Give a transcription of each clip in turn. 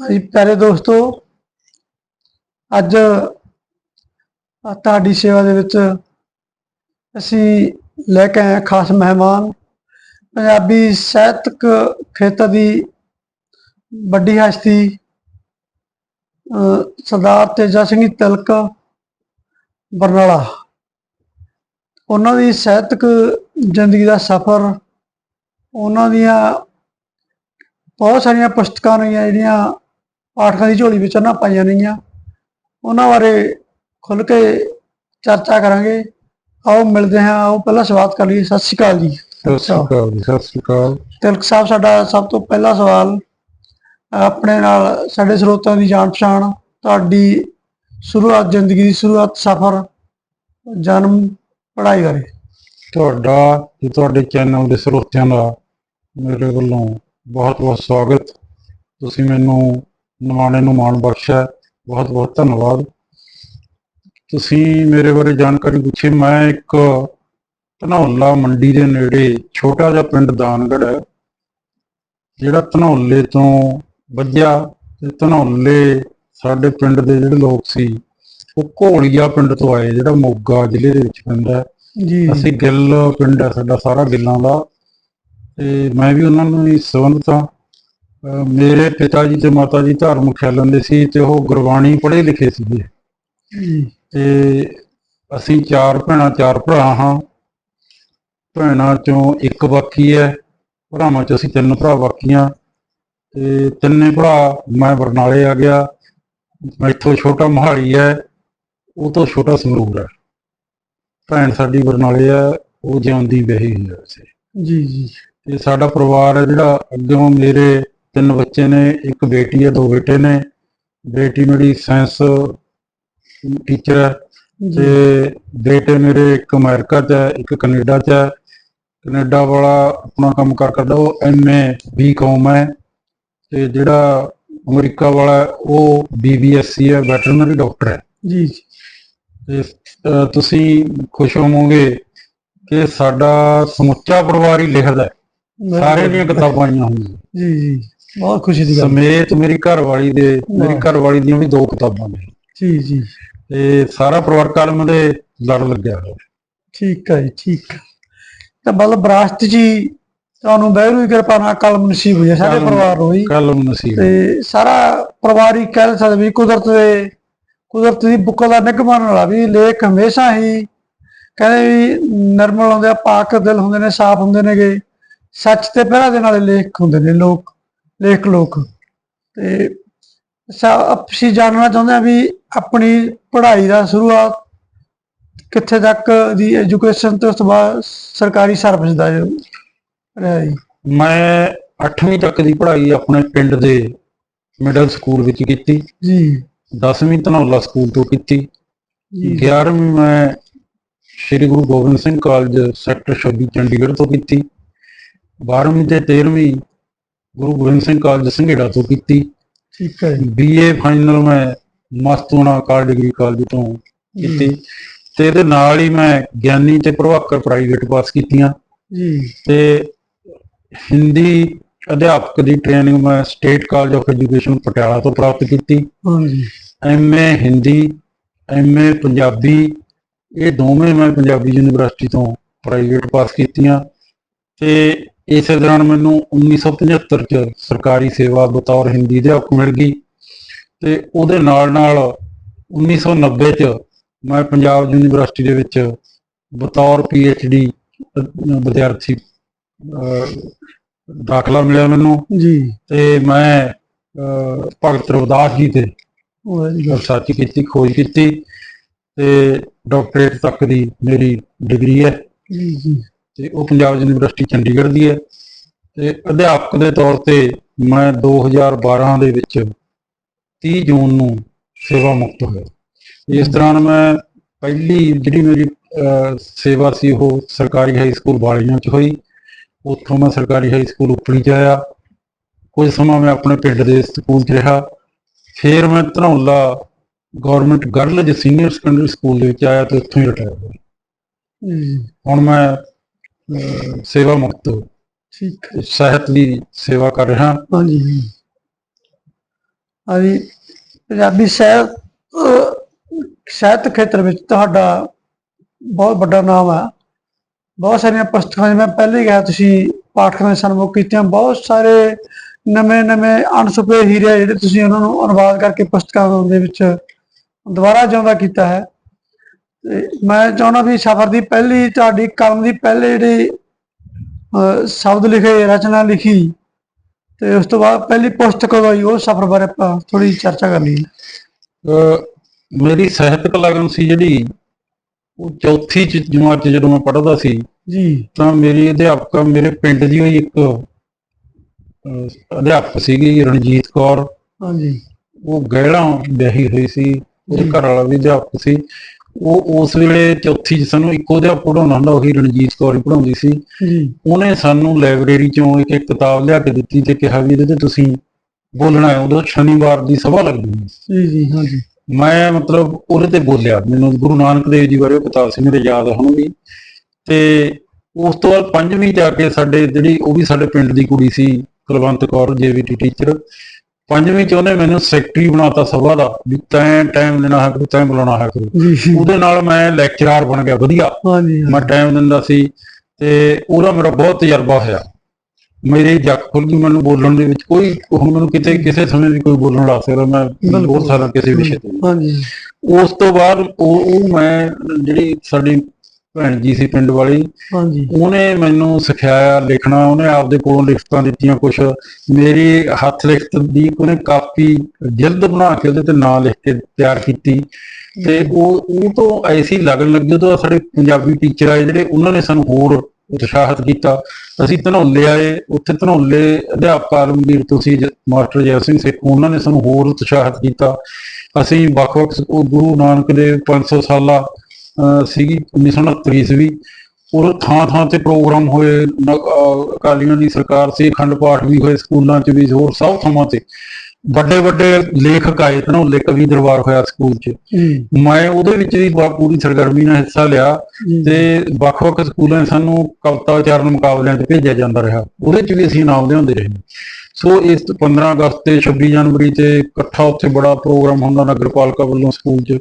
ਹਾਂਜੀ ਪਿਆਰੇ ਦੋਸਤੋ, ਅੱਜ ਤੁਹਾਡੀ ਸੇਵਾ ਦੇ ਵਿੱਚ ਅਸੀਂ ਲੈ ਕੇ ਆਏ ਹਾਂ ਖਾਸ ਮਹਿਮਾਨ। ਪੰਜਾਬੀ ਸਾਹਿਤਕ ਖੇਤਰ ਦੀ ਵੱਡੀ ਹਸਤੀ ਸਰਦਾਰ ਤੇਜਾ ਸਿੰਘ ਤਿਲਕ ਬਰਨਾਲਾ। ਉਹਨਾਂ ਦੀ ਸਾਹਿਤਕ ਜ਼ਿੰਦਗੀ ਦਾ ਸਫ਼ਰ, ਉਹਨਾਂ ਦੀਆਂ ਬਹੁਤ ਸਾਰੀਆਂ ਪੁਸਤਕਾਂ ਨੇ ਜਿਹੜੀਆਂ ਪਾਠਕਾਂ ਦੀ ਝੋਲੀ ਵਿੱਚ ਨਾ ਪਾਈਆਂ ਨੇਗੀਆਂ। ਉਹਨਾਂ ਬਾਰੇ ਖੁੱਲ ਕੇ ਚਰਚਾ ਕਰਾਂਗੇ। ਆਓ ਮਿਲਦੇ ਹਾਂ। ਆਓ ਪਹਿਲਾਂ ਸਵਾਗਤ ਕਰ ਲਈਏ। ਸਤਿ ਸ਼੍ਰੀ ਅਕਾਲ ਜੀ। ਸਤਿ ਸ਼੍ਰੀ ਅਕਾਲ ਜੀ। ਸਤਿ ਸ਼੍ਰੀ ਅਕਾਲ। ਤਿਲਕ ਸਾਹਿਬ ਸਾਡਾ ਸਭ ਤੋਂ ਪਹਿਲਾ ਸਵਾਲ ਆਪਣੇ ਨਾਲ ਸਾਡੇ ਸਰੋਤਾਂ ਦੀ ਜਾਣ ਪਛਾਣ ਤੁਹਾਡੀ ਸ਼ੁਰੂਆਤ ਜ਼ਿੰਦਗੀ ਦੀ ਸ਼ੁਰੂਆਤ ਸਫ਼ਰ ਜਨਮ ਪੜ੍ਹਾਈ ਬਾਰੇ। ਤੁਹਾਡਾ ਤੇ ਤੁਹਾਡੇ ਚੈਨਲ ਦੇ ਸਰੋਤਿਆਂ ਦਾ ਮੇਰੇ ਵੱਲੋਂ ਬਹੁਤ ਬਹੁਤ ਸਵਾਗਤ। ਤੁਸੀਂ ਮੈਨੂੰ ਨਿਮਾਣੇ ਨੂੰ ਮਾਣ ਬਖਸ਼ਿਆ। ਬਹੁਤ ਬਹੁਤ ਧੰਨਵਾਦ। ਤੁਸੀਂ ਮੇਰੇ ਬਾਰੇ ਜਾਣਕਾਰੀ ਪੁੱਛੀ ਮੈਂ ਇੱਕ ਧਨੌਲਾ ਮੰਡੀ ਦੇ ਨੇੜੇ ਛੋਟਾ ਜਿਹਾ ਪਿੰਡ ਦਾਨਗੜ੍ਹ ਹੈ ਜਿਹੜਾ ਧਨੌਲੇ ਤੋਂ ਵੱਜਿਆ ਤੇ ਧਨੌਲੇ ਸਾਡੇ ਪਿੰਡ ਦੇ ਜਿਹੜੇ ਲੋਕ ਸੀ ਉਹ ਘੋਲੀਆ ਪਿੰਡ ਤੋਂ ਆਏ ਜਿਹੜਾ ਮੋਗਾ ਜ਼ਿਲ੍ਹੇ ਦੇ ਵਿੱਚ ਪੈਂਦਾ ਹੈ। ਜੀ। ਅਸੀਂ ਗਿੱਲ ਪਿੰਡ ਹੈ ਸਾਡਾ ਸਾਰਾ ਗਿੱਲਾਂ ਦਾ। ਤੇ ਮੈਂ ਵੀ ਉਹਨਾਂ ਨੂੰ ਹੀ ਸੰਬੰਧਤ ਹਾਂ। ਮੇਰੇ ਪਿਤਾ ਜੀ ਤੇ ਮਾਤਾ ਜੀ ਧਾਰਮਿਕ ਖਿਆਲਾਂ ਦੇ ਸੀ ਤੇ ਉਹ ਗੁਰਬਾਣੀ ਪੜ੍ਹੇ ਲਿਖੇ ਸੀਗੇ। ਜੀ ਤੇ ਅਸੀਂ ਚਾਰ ਭੈਣਾਂ ਚਾਰ ਭਰਾ ਹਾਂ। ਭੈਣਾਂ ਚੋਂ ਇੱਕ ਬਾਕੀ ਹੈ ਭਰਾਵਾਂ ਚ ਅਸੀਂ ਤਿੰਨ ਭਰਾ ਬਾਕੀਆਂ। ਤੇ ਤਿੰਨੇ ਭਰਾ ਮੈਂ ਬਰਨਾਲੇ ਆ ਗਿਆ। ਮੈਥੋਂ ਛੋਟਾ ਮੋਹਾਲੀ ਹੈ ਉਹ ਤੋਂ ਛੋਟਾ ਸੰਗਰੂਰ ਹੈ। ਭੈਣ ਸਾਡੀ ਬਰਨਾਲੇ ਹੈ ਉਹ ਜਿਉਂਦੀ ਵਹੀ ਹੈ ਜੀ ਜੀ। ਤੇ ਸਾਡਾ ਪਰਿਵਾਰ ਹੈ ਜਿਹੜਾ ਅੱਗੋਂ ਮੇਰੇ ਤਿੰਨ ਬੱਚੇ ਨੇ ਇੱਕ ਬੇਟੀ ਹੈ ਦੋ ਬੇਟੇ ਨੇ। ਬੇਟੀ ਮੇਰੀ ਸਾਇੰਸ ਟੀਚਰ ਹੈ ਤੇ ਬੇਟੇ ਮੇਰੇ ਇੱਕ ਅਮਰੀਕਾ 'ਚ ਹੈ ਇੱਕ ਕੈਨੇਡਾ 'ਚ ਹੈ। ਕੈਨੇਡਾ ਵਾਲਾ ਆਪਣਾ ਕੰਮ ਕਾਰ ਕਰਦਾ ਉਹ ਐਮਏ ਬੀਕਾਮ ਹੈ। ਤੇ ਜਿਹੜਾ ਅਮਰੀਕਾ ਵਾਲਾ ਉਹ ਬੀਬੀਐਸਸੀ ਹੈ ਵੈਟਰਨਰੀ ਡਾਕਟਰ ਹੈ। ਜੀ ਜੀ। ਤੁਸੀਂ ਖੁਸ਼ ਹੋਵੋਗੇ ਕਿ ਸਾਡਾ ਸਮੁੱਚਾ ਪਰਿਵਾਰ ਹੀ ਲਿਖਦਾ ਹੈ। ਸਾਰੇ ਦੀਆਂ ਕਿਤਾਬਾਂ ਆਈਆਂ ਹੋਈਆਂ। ਜੀ ਜੀ। ਬਹੁਤ ਖੁਸ਼ੀ ਦੀ ਗੱਲ ਸਮੇਤ ਮੇਰੀ ਘਰ ਵਾਲੀ ਦੇ ਮੇਰੀ ਵਾਹ। ਘਰ ਵਾਲੀ ਦੀਆਂ ਵੀ ਦੋ ਕਿਤਾਬਾਂ ਨੇ। ਜੀ ਜੀ। ਤੇ ਸਾਰਾ ਪਰਿਵਾਰ ਕਲਮ ਦੇ ਲੜ ਲੱਗਿਆ ਹੋਇਆ। ਠੀਕ ਹੈ ਜੀ ਠੀਕ। ਤਾਂ ਮਤਲਬ ਵਿਰਾਸਤ ਜੀ ਤੁਹਾਨੂੰ ਬਹਿਰੂ ਦੀ ਕਿਰਪਾ ਨਾਲ ਕਲਮ ਨਸੀਬ ਹੋਈ ਹੈ ਕਲਮ- ਪਰਿਵਾਰ ਨੂੰ ਹੀ ਕਲਮ ਨਸੀਬ ਤੇ ਸਾਰਾ ਪਰਿਵਾਰ ਹੀ ਕਹਿ ਸਕਦੇ ਵੀ ਕੁਦਰਤ ਦੇ ਕੁਦਰਤ ਦੀ ਬੁੱਕਾ ਦਾ ਨਿਗਮਨ ਵਾਲਾ ਵੀ ਲੇਖ ਹਮੇਸ਼ਾ ਹੀ ਕਹਿੰਦੇ ਵੀ ਨਰਮਲ ਹੁੰਦੇ ਆ ਪਾਕ ਦਿਲ ਹੁੰਦੇ ਨੇ ਸਾਫ਼ ਹੁੰਦੇ ਨੇਗੇ। ਸੱਚ ਤੇ ਪਹਿਰਾ ਦੇ ਨਾਲੇ ਲੇਖ ਹੁੰਦੇ ਨੇ ਲੋਕ। ਲੇਖ ਲੋਕ। ਤੇ ਅਸੀਂ ਜਾਣਨਾ ਚਾਹੁੰਦੇ ਆ ਵੀ ਆਪਣੀ ਪੜ੍ਹਾਈ ਦਾ ਸ਼ੁਰੂਆਤ ਕਿੱਥੇ ਤੱਕ ਦੀ ਐਜੂਕੇਸ਼ਨ ਤੋਂ ਬਾਅਦ ਸਰਕਾਰੀ ਸਰਵਿਸ ਦਾ ਜੋ ਮੈਂ 8ਵੀਂ ਤੱਕ ਦੀ ਪੜ੍ਹਾਈ ਆਪਣੇ ਪਿੰਡ ਦੇ ਮਿਡਲ ਸਕੂਲ ਵਿੱਚ ਕੀਤੀ। ਜੀ। 10ਵੀਂ ਧਨੌਲਾ ਸਕੂਲ ਤੋਂ ਕੀਤੀ। ਜੀ। 11ਵੀਂ ਮੈਂ ਸ਼੍ਰੀ ਗੁਰੂ ਗੋਬਿੰਦ ਸਿੰਘ ਕਾਲਜ ਸੈਕਟਰ 26 ਚੰਡੀਗੜ੍ਹ ਤੋਂ ਕੀਤੀ। 12ਵੀਂ ਤੇ 13ਵੀਂ ਗੁਰੂ ਗੋਬਿੰਦ ਸਿੰਘ ਕਾਲਜ ਸੰਘੇੜਾ ਤੋਂ ਕੀਤੀ। ਠੀਕ ਹੈ ਜੀ। ਬੀਏ ਫਾਈਨਲ ਮੈਂ ਮਸਤੂਣਾ ਕਾਲ ਡਿਗਰੀ ਕਾਲਜ ਤੋਂ ਕੀਤੀ। ਤੇ ਇਹਦੇ ਨਾਲ ਹੀ ਮੈਂ ਗਿਆਨੀ ਤੇ ਪ੍ਰਭਾਕਰ ਪ੍ਰਾਈਵੇਟ ਪਾਸ ਕੀਤੀਆਂ। ਜੀ। ਤੇ ਹਿੰਦੀ ਅਧਿਆਪਕ ਦੀ ਟ੍ਰੇਨਿੰਗ ਮੈਂ state college of education Patiala ਤੋਂ ਪ੍ਰਾਪਤ ਕੀਤੀ। ਹਾਂਜੀ ਐਮਏ ਹਿੰਦੀ ਐਮਏ ਪੰਜਾਬੀ ਇਹ ਦੋਵੇਂ ਮੈਂ ਪੰਜਾਬੀ ਯੂਨੀਵਰਸਿਟੀ ਤੋਂ ਪ੍ਰਾਈਵੇਟ ਪਾਸ ਕੀਤੀਆਂ। ਤੇ ਇਸੇ ਦੌਰਾਨ ਮੈਨੂੰ 1975 ਚ ਸਰਕਾਰੀ ਸੇਵਾ ਬਤੌਰ ਹਿੰਦੀ ਅਧਿਆਪਕ ਮਿਲ ਗਈ ਤੇ ਉਹਦੇ ਨਾਲ ਨਾਲ 1990 ਚ ਮੈਂ ਪੰਜਾਬ ਯੂਨੀਵਰਸਿਟੀ ਦੇ ਵਿੱਚ ਬਤੌਰ ਡੀ ਵਿਦਿਆਰਥੀ ਦਾਖਲਾ ਮਿਲਿਆ ਮੈਨੂੰ। ਜੀ। ਤੇ ਮੈਂ ਭਗਤ ਰਵਿਦਾਸ ਜੀ ਤੇ ਰਿਸਰਚ ਕੀਤੀ ਖੋਜ ਕੀਤੀ ਤੇ ਡਾਕਟਰੇਟ ਤੱਕ ਦੀ ਮੇਰੀ ਡਿਗਰੀ ਹੈ। ਜੀ ਜੀ। ਤੇ ਉਹ ਪੰਜਾਬ ਯੂਨੀਵਰਸਿਟੀ ਚੰਡੀਗੜ੍ਹ ਦੀ ਹੈ। ਤੇ ਅਧਿਆਪਕ ਦੇ ਤੌਰ ਤੇ ਮੈਂ 2012 ਦੇ ਵਿੱਚ 30 ਜੂਨ ਨੂੰ ਸੇਵਾ ਮੁਕਤ ਹੋਇਆ। ਇਸ ਦੌਰਾਨ ਮੈਂ ਪਹਿਲੀ ਜਿਹੜੀ ਮੇਰੀ ਸੇਵਾ ਸੀ ਉਹ ਸਰਕਾਰੀ ਹਾਈ ਸਕੂਲ ਵਾਲੀਆਂ ਚ ਹੋਈ। ਉੱਥੋਂ ਮੈਂ ਸਰਕਾਰੀ ਹਾਈ ਸਕੂਲ ਉਪਲੀ ਚ ਆਇਆ। ਕੁਝ ਸਮਾਂ ਮੈਂ ਆਪਣੇ ਪਿੰਡ ਦੇ ਸਕੂਲ ਚ ਰਿਹਾ। ਫਿਰ ਮੈਂ Dhanaula government girls senior secondary school ਦੇ ਵਿੱਚ ਆਇਆ ਤੇ ਉੱਥੋਂ ਹੀ ਰਿਟਾਇਰ ਹੋਇਆ। ਹੁਣ ਮੈਂ ਸੇਵਾ ਮੁਕਤ ਠੀਕ ਹੈ। ਸਾਹਿਤ ਦੀ ਸੇਵਾ ਕਰ ਰਿਹਾ ਹਾਂਜੀ। ਹਾਂਜੀ ਪੰਜਾਬੀ ਸਾਹਿਤ ਸਾਹਿਤ ਖੇਤਰ ਵਿੱਚ ਤੁਹਾਡਾ ਬਹੁਤ ਵੱਡਾ ਨਾਮ ਹੈ। ਬਹੁਤ ਸਾਰੀਆਂ ਪੁਸਤਕਾਂ ਮੈਂ ਪਹਿਲੇ ਹੀ ਕਿਹਾ ਤੁਸੀਂ ਪਾਠਕਾਂ ਸਨਮੁਖ ਕੀਤੀਆਂ। ਬਹੁਤ ਸਾਰੇ ਨਵੇਂ ਨਵੇਂ ਅਣਛੁਪੇ ਹੀਰੇ ਜਿਹੜੇ ਤੁਸੀਂ ਉਹਨਾਂ ਨੂੰ ਅਨੁਵਾਦ ਕਰਕੇ ਪੁਸਤਕਾਂ ਦੇ ਵਿੱਚ ਦੁਬਾਰਾ ਜਿਉਂਦਾ ਕੀਤਾ ਹੈ। ਤੇ ਮੈਂ ਚਾਹੁੰਦਾ ਵੀ ਸਫ਼ਰ ਦੀ ਪਹਿਲੀ ਤੁਹਾਡੀ ਕਲਮ ਦੀ ਪਹਿਲੇ ਜਿਹੜੀ ਸ਼ਬਦ ਲਿਖੇ ਰਚਨਾ ਲਿਖੀ ਤੇ ਉਸ ਤੋਂ ਬਾਅਦ ਪਹਿਲੀ ਪੁਸਤਕ ਹੋਈ ਉਹ ਸਫ਼ਰ ਬਾਰੇ ਥੋੜੀ ਚਰਚਾ ਕਰ ਅਹ ਮੇਰੀ ਸਾਹਿਤਕ ਲਗਨ ਸੀ ਜਿਹੜੀ ਉਹ ਚੌਥੀ ਜਮਾਤ ਚ ਜਦੋਂ ਮੈਂ ਪੜ੍ਹਦਾ ਸੀ ਜੀ। ਤਾਂ ਮੇਰੀ ਅਧਿਆਪਕ ਮੇਰੇ ਪਿੰਡ ਦੀ ਹੋਈ ਇੱਕ ਅਧਿਆਪਕ ਸੀਗੀ ਰਣਜੀਤ ਕੌਰ। ਹਾਂਜੀ। ਉਹ ਗਹਿਣਾ ਵਿਆਹੀ ਹੋਈ ਸੀ ਉਹਦੇ। ਘਰ ਵਾਲਾ ਵੀ ਅਧਿਆਪਕ ਸੀ। ਉਹ ਉਸ ਵੇਲੇ ਚੌਥੀ ਚ ਸਾਨੂੰ ਇੱਕੋ ਅਧਿਆਪਕ ਪੜਾਉਂਦਾ ਹੁੰਦਾ ਉਹੀ ਰਣਜੀਤ ਕੌਰ ਪੜਾਉਂਦੀ ਸੀ। ਉਹਨੇ ਸਾਨੂੰ ਲਾਇਬ੍ਰੇਰੀ ਚੋਂ ਇੱਕ ਇੱਕ ਕਿਤਾਬ ਲਿਆ ਕੇ ਦਿੱਤੀ ਤੇ ਕਿਹਾ ਵੀ ਇਹਦੇ ਤੇ ਤੁਸੀਂ ਬੋਲਣਾ ਹੈ ਉਦੋਂ ਸ਼ਨੀਵਾਰ ਦੀ ਸਭਾ ਲੱਗਦੀ ਸੀ ਜੀ ਜੀ ਹਾਂਜੀ ਮੈਂ ਮਤਲਬ ਉਹਦੇ ਤੇ ਬੋਲਿਆ ਮੈਨੂੰ ਗੁਰੂ ਨਾਨਕ ਦੇਵ ਜੀ ਬਾਰੇ ਉਹ ਕਿਤਾਬ ਸੀ ਮੇਰੇ ਯਾਦ ਹੁਣ ਵੀ ਤੇ ਉਸ ਤੋਂ ਬਾਅਦ ਪੰਜਵੀਂ ਜਾ ਕੇ ਸਾਡੇ ਜਿਹੜੀ ਉਹ ਵੀ ਸਾਡੇ ਪਿੰਡ ਦੀ ਕੁੜੀ ਸੀ ਕੁਲਵੰਤ ਕੌਰ ਜੇਵੀਟੀ ਟੀਚਰ ਪੰਜਵੀਂ ਚ ਉਹਨੇ ਮੈਨੂੰ ਸੈਕਟਰੀ ਬਣਾਤਾ ਸਭਾ ਦਾ ਵੀ ਤੈਂ ਟਾਈਮ ਦੇਣਾ ਹੈ ਕਰੂ ਤੈਂ ਬੁਲਾਉਣਾ ਹੈ ਕਰੂ। ਉਹਦੇ ਨਾਲ ਮੈਂ ਲੈਕਚਰਰ ਬਣ ਗਿਆ ਵਧੀਆ। ਹਾਂਜੀ ਮੈਂ ਟਾਈਮ ਦਿੰਦਾ ਸੀ ਤੇ ਉਹਦਾ ਮੇਰਾ ਬਹੁਤ ਤਜਰਬਾ ਹੋਇਆ। ਮੇਰੇ ਜੱਕ ਖੁੱਲ ਗਈ ਮੈਨੂੰ ਬੋਲਣ ਦੇ ਵਿੱਚ। ਕੋਈ ਹੁਣ ਮੈਨੂੰ ਕਿਤੇ ਕਿਸੇ ਸਮੇਂ ਵੀ ਕੋਈ ਬੋਲਣ ਲੱਗ ਸਕਦਾ ਮੈਂ। ਬਹੁਤ ਸਾਰਾ ਕਿਸੇ ਵਿਸ਼ੇ ਤੇ। ਹਾਂਜੀ। ਉਸ ਤੋਂ ਬਾਅਦ ਉਹ ਮੈਂ ਜਿਹੜੀ ਸਾਡੀ ਭੈਣ ਜੀ ਸੀ ਪਿੰਡ ਵਾਲੀ। ਹਾਂਜੀ। ਉਹਨੇ ਮੈਨੂੰ ਸਿਖਾਇਆ ਲਿਖਣਾ ਉਹਨੇ ਆਪਦੇ ਕੋਲੋਂ ਲਿਖਤਾਂ ਦਿੱਤੀਆਂ ਕੁਝ ਮੇਰੀ ਹੱਥ ਲਿਖਤ ਦੀ ਉਹਨੇ ਕਾਪੀ ਜਿਲਦ ਬਣਾ ਕੇ ਉਹਦੇ ਤੇ ਨਾਂ ਲਿਖ ਕੇ ਤਿਆਰ ਕੀਤੀ। ਤੇ ਉਹ ਉਹ ਤੋਂ ਐਸੀ ਲੱਗਣ ਲੱਗੀ ਤੋਂ ਸਾਡੇ ਪੰਜਾਬੀ ਟੀਚਰ ਆਏ ਜਿਹੜੇ ਉਹਨਾਂ ਨੇ ਸਾਨੂੰ ਹੋਰ ਉਤਸ਼ਾਹਿਤ ਕੀਤਾ। ਅਸੀਂ ਧਨੌਲੇ ਆਏ ਉੱਥੇ ਧਨੌਲੇ ਅਧਿਆਪਕ ਆਲਮਗੀਰ ਤੁਸੀਂ ਮਾਸਟਰ ਜੈ ਸਿੰਘ ਸਿੱਖ ਉਹਨਾਂ ਨੇ ਸਾਨੂੰ ਹੋਰ ਉਤਸ਼ਾਹਿਤ ਕੀਤਾ। ਅਸੀਂ ਵੱਖ-ਵੱਖ ਗੁਰੂ ਨਾਨਕ ਦੇ 500 ਸਾਲਾ ਸੀਗੀ 1969 ਈਸਵੀ। ਉਹ ਥਾਂ ਥਾਂ ਤੇ ਪ੍ਰੋਗਰਾਮ ਹੋਏ, ਅਹ ਅਕਾਲੀਆਂ ਦੀ ਸਰਕਾਰ ਸੀ, ਅਖੰਡ ਪਾਠ ਵੀ ਹੋਏ, ਸਕੂਲਾਂ 'ਚ ਵੀ ਹੋਰ ਸਭ ਥਾਵਾਂ ਤੇ। ਵੱਡੇ ਵੱਡੇ ਲੇਖਕ ਆਏ ਧਨੌਲੇ ਕਵੀ ਦਰਬਾਰ ਹੋਇਆ ਸਕੂਲ 'ਚ। ਮੈਂ ਉਹਦੇ ਵਿੱਚ ਵੀ ਪੂਰੀ ਸਰਗਰਮੀ ਨਾਲ ਹਿੱਸਾ ਲਿਆ ਤੇ ਵੱਖ-ਵੱਖ ਸਕੂਲਾਂ ਸਾਨੂੰ ਕਵਿਤਾ ਉਚਾਰਨ ਮੁਕਾਬਲਿਆਂ 'ਚ ਭੇਜਿਆ ਜਾਂਦਾ ਰਿਹਾ। ਉਹਦੇ 'ਚ ਵੀ ਅਸੀਂ ਇਨਾਮ ਲਿਆਉਂਦੇ ਰਹੇ। ਸੋ ਇਸ 15 ਅਗਸਤ ਤੇ 26 ਜਨਵਰੀ ਤੇ ਇਕੱਠਾ ਉੱਥੇ ਬੜਾ ਪ੍ਰੋਗਰਾਮ ਹੁੰਦਾ ਨਗਰਪਾਲਿਕਾ ਵੱਲੋਂ ਸਕੂਲ 'ਚ।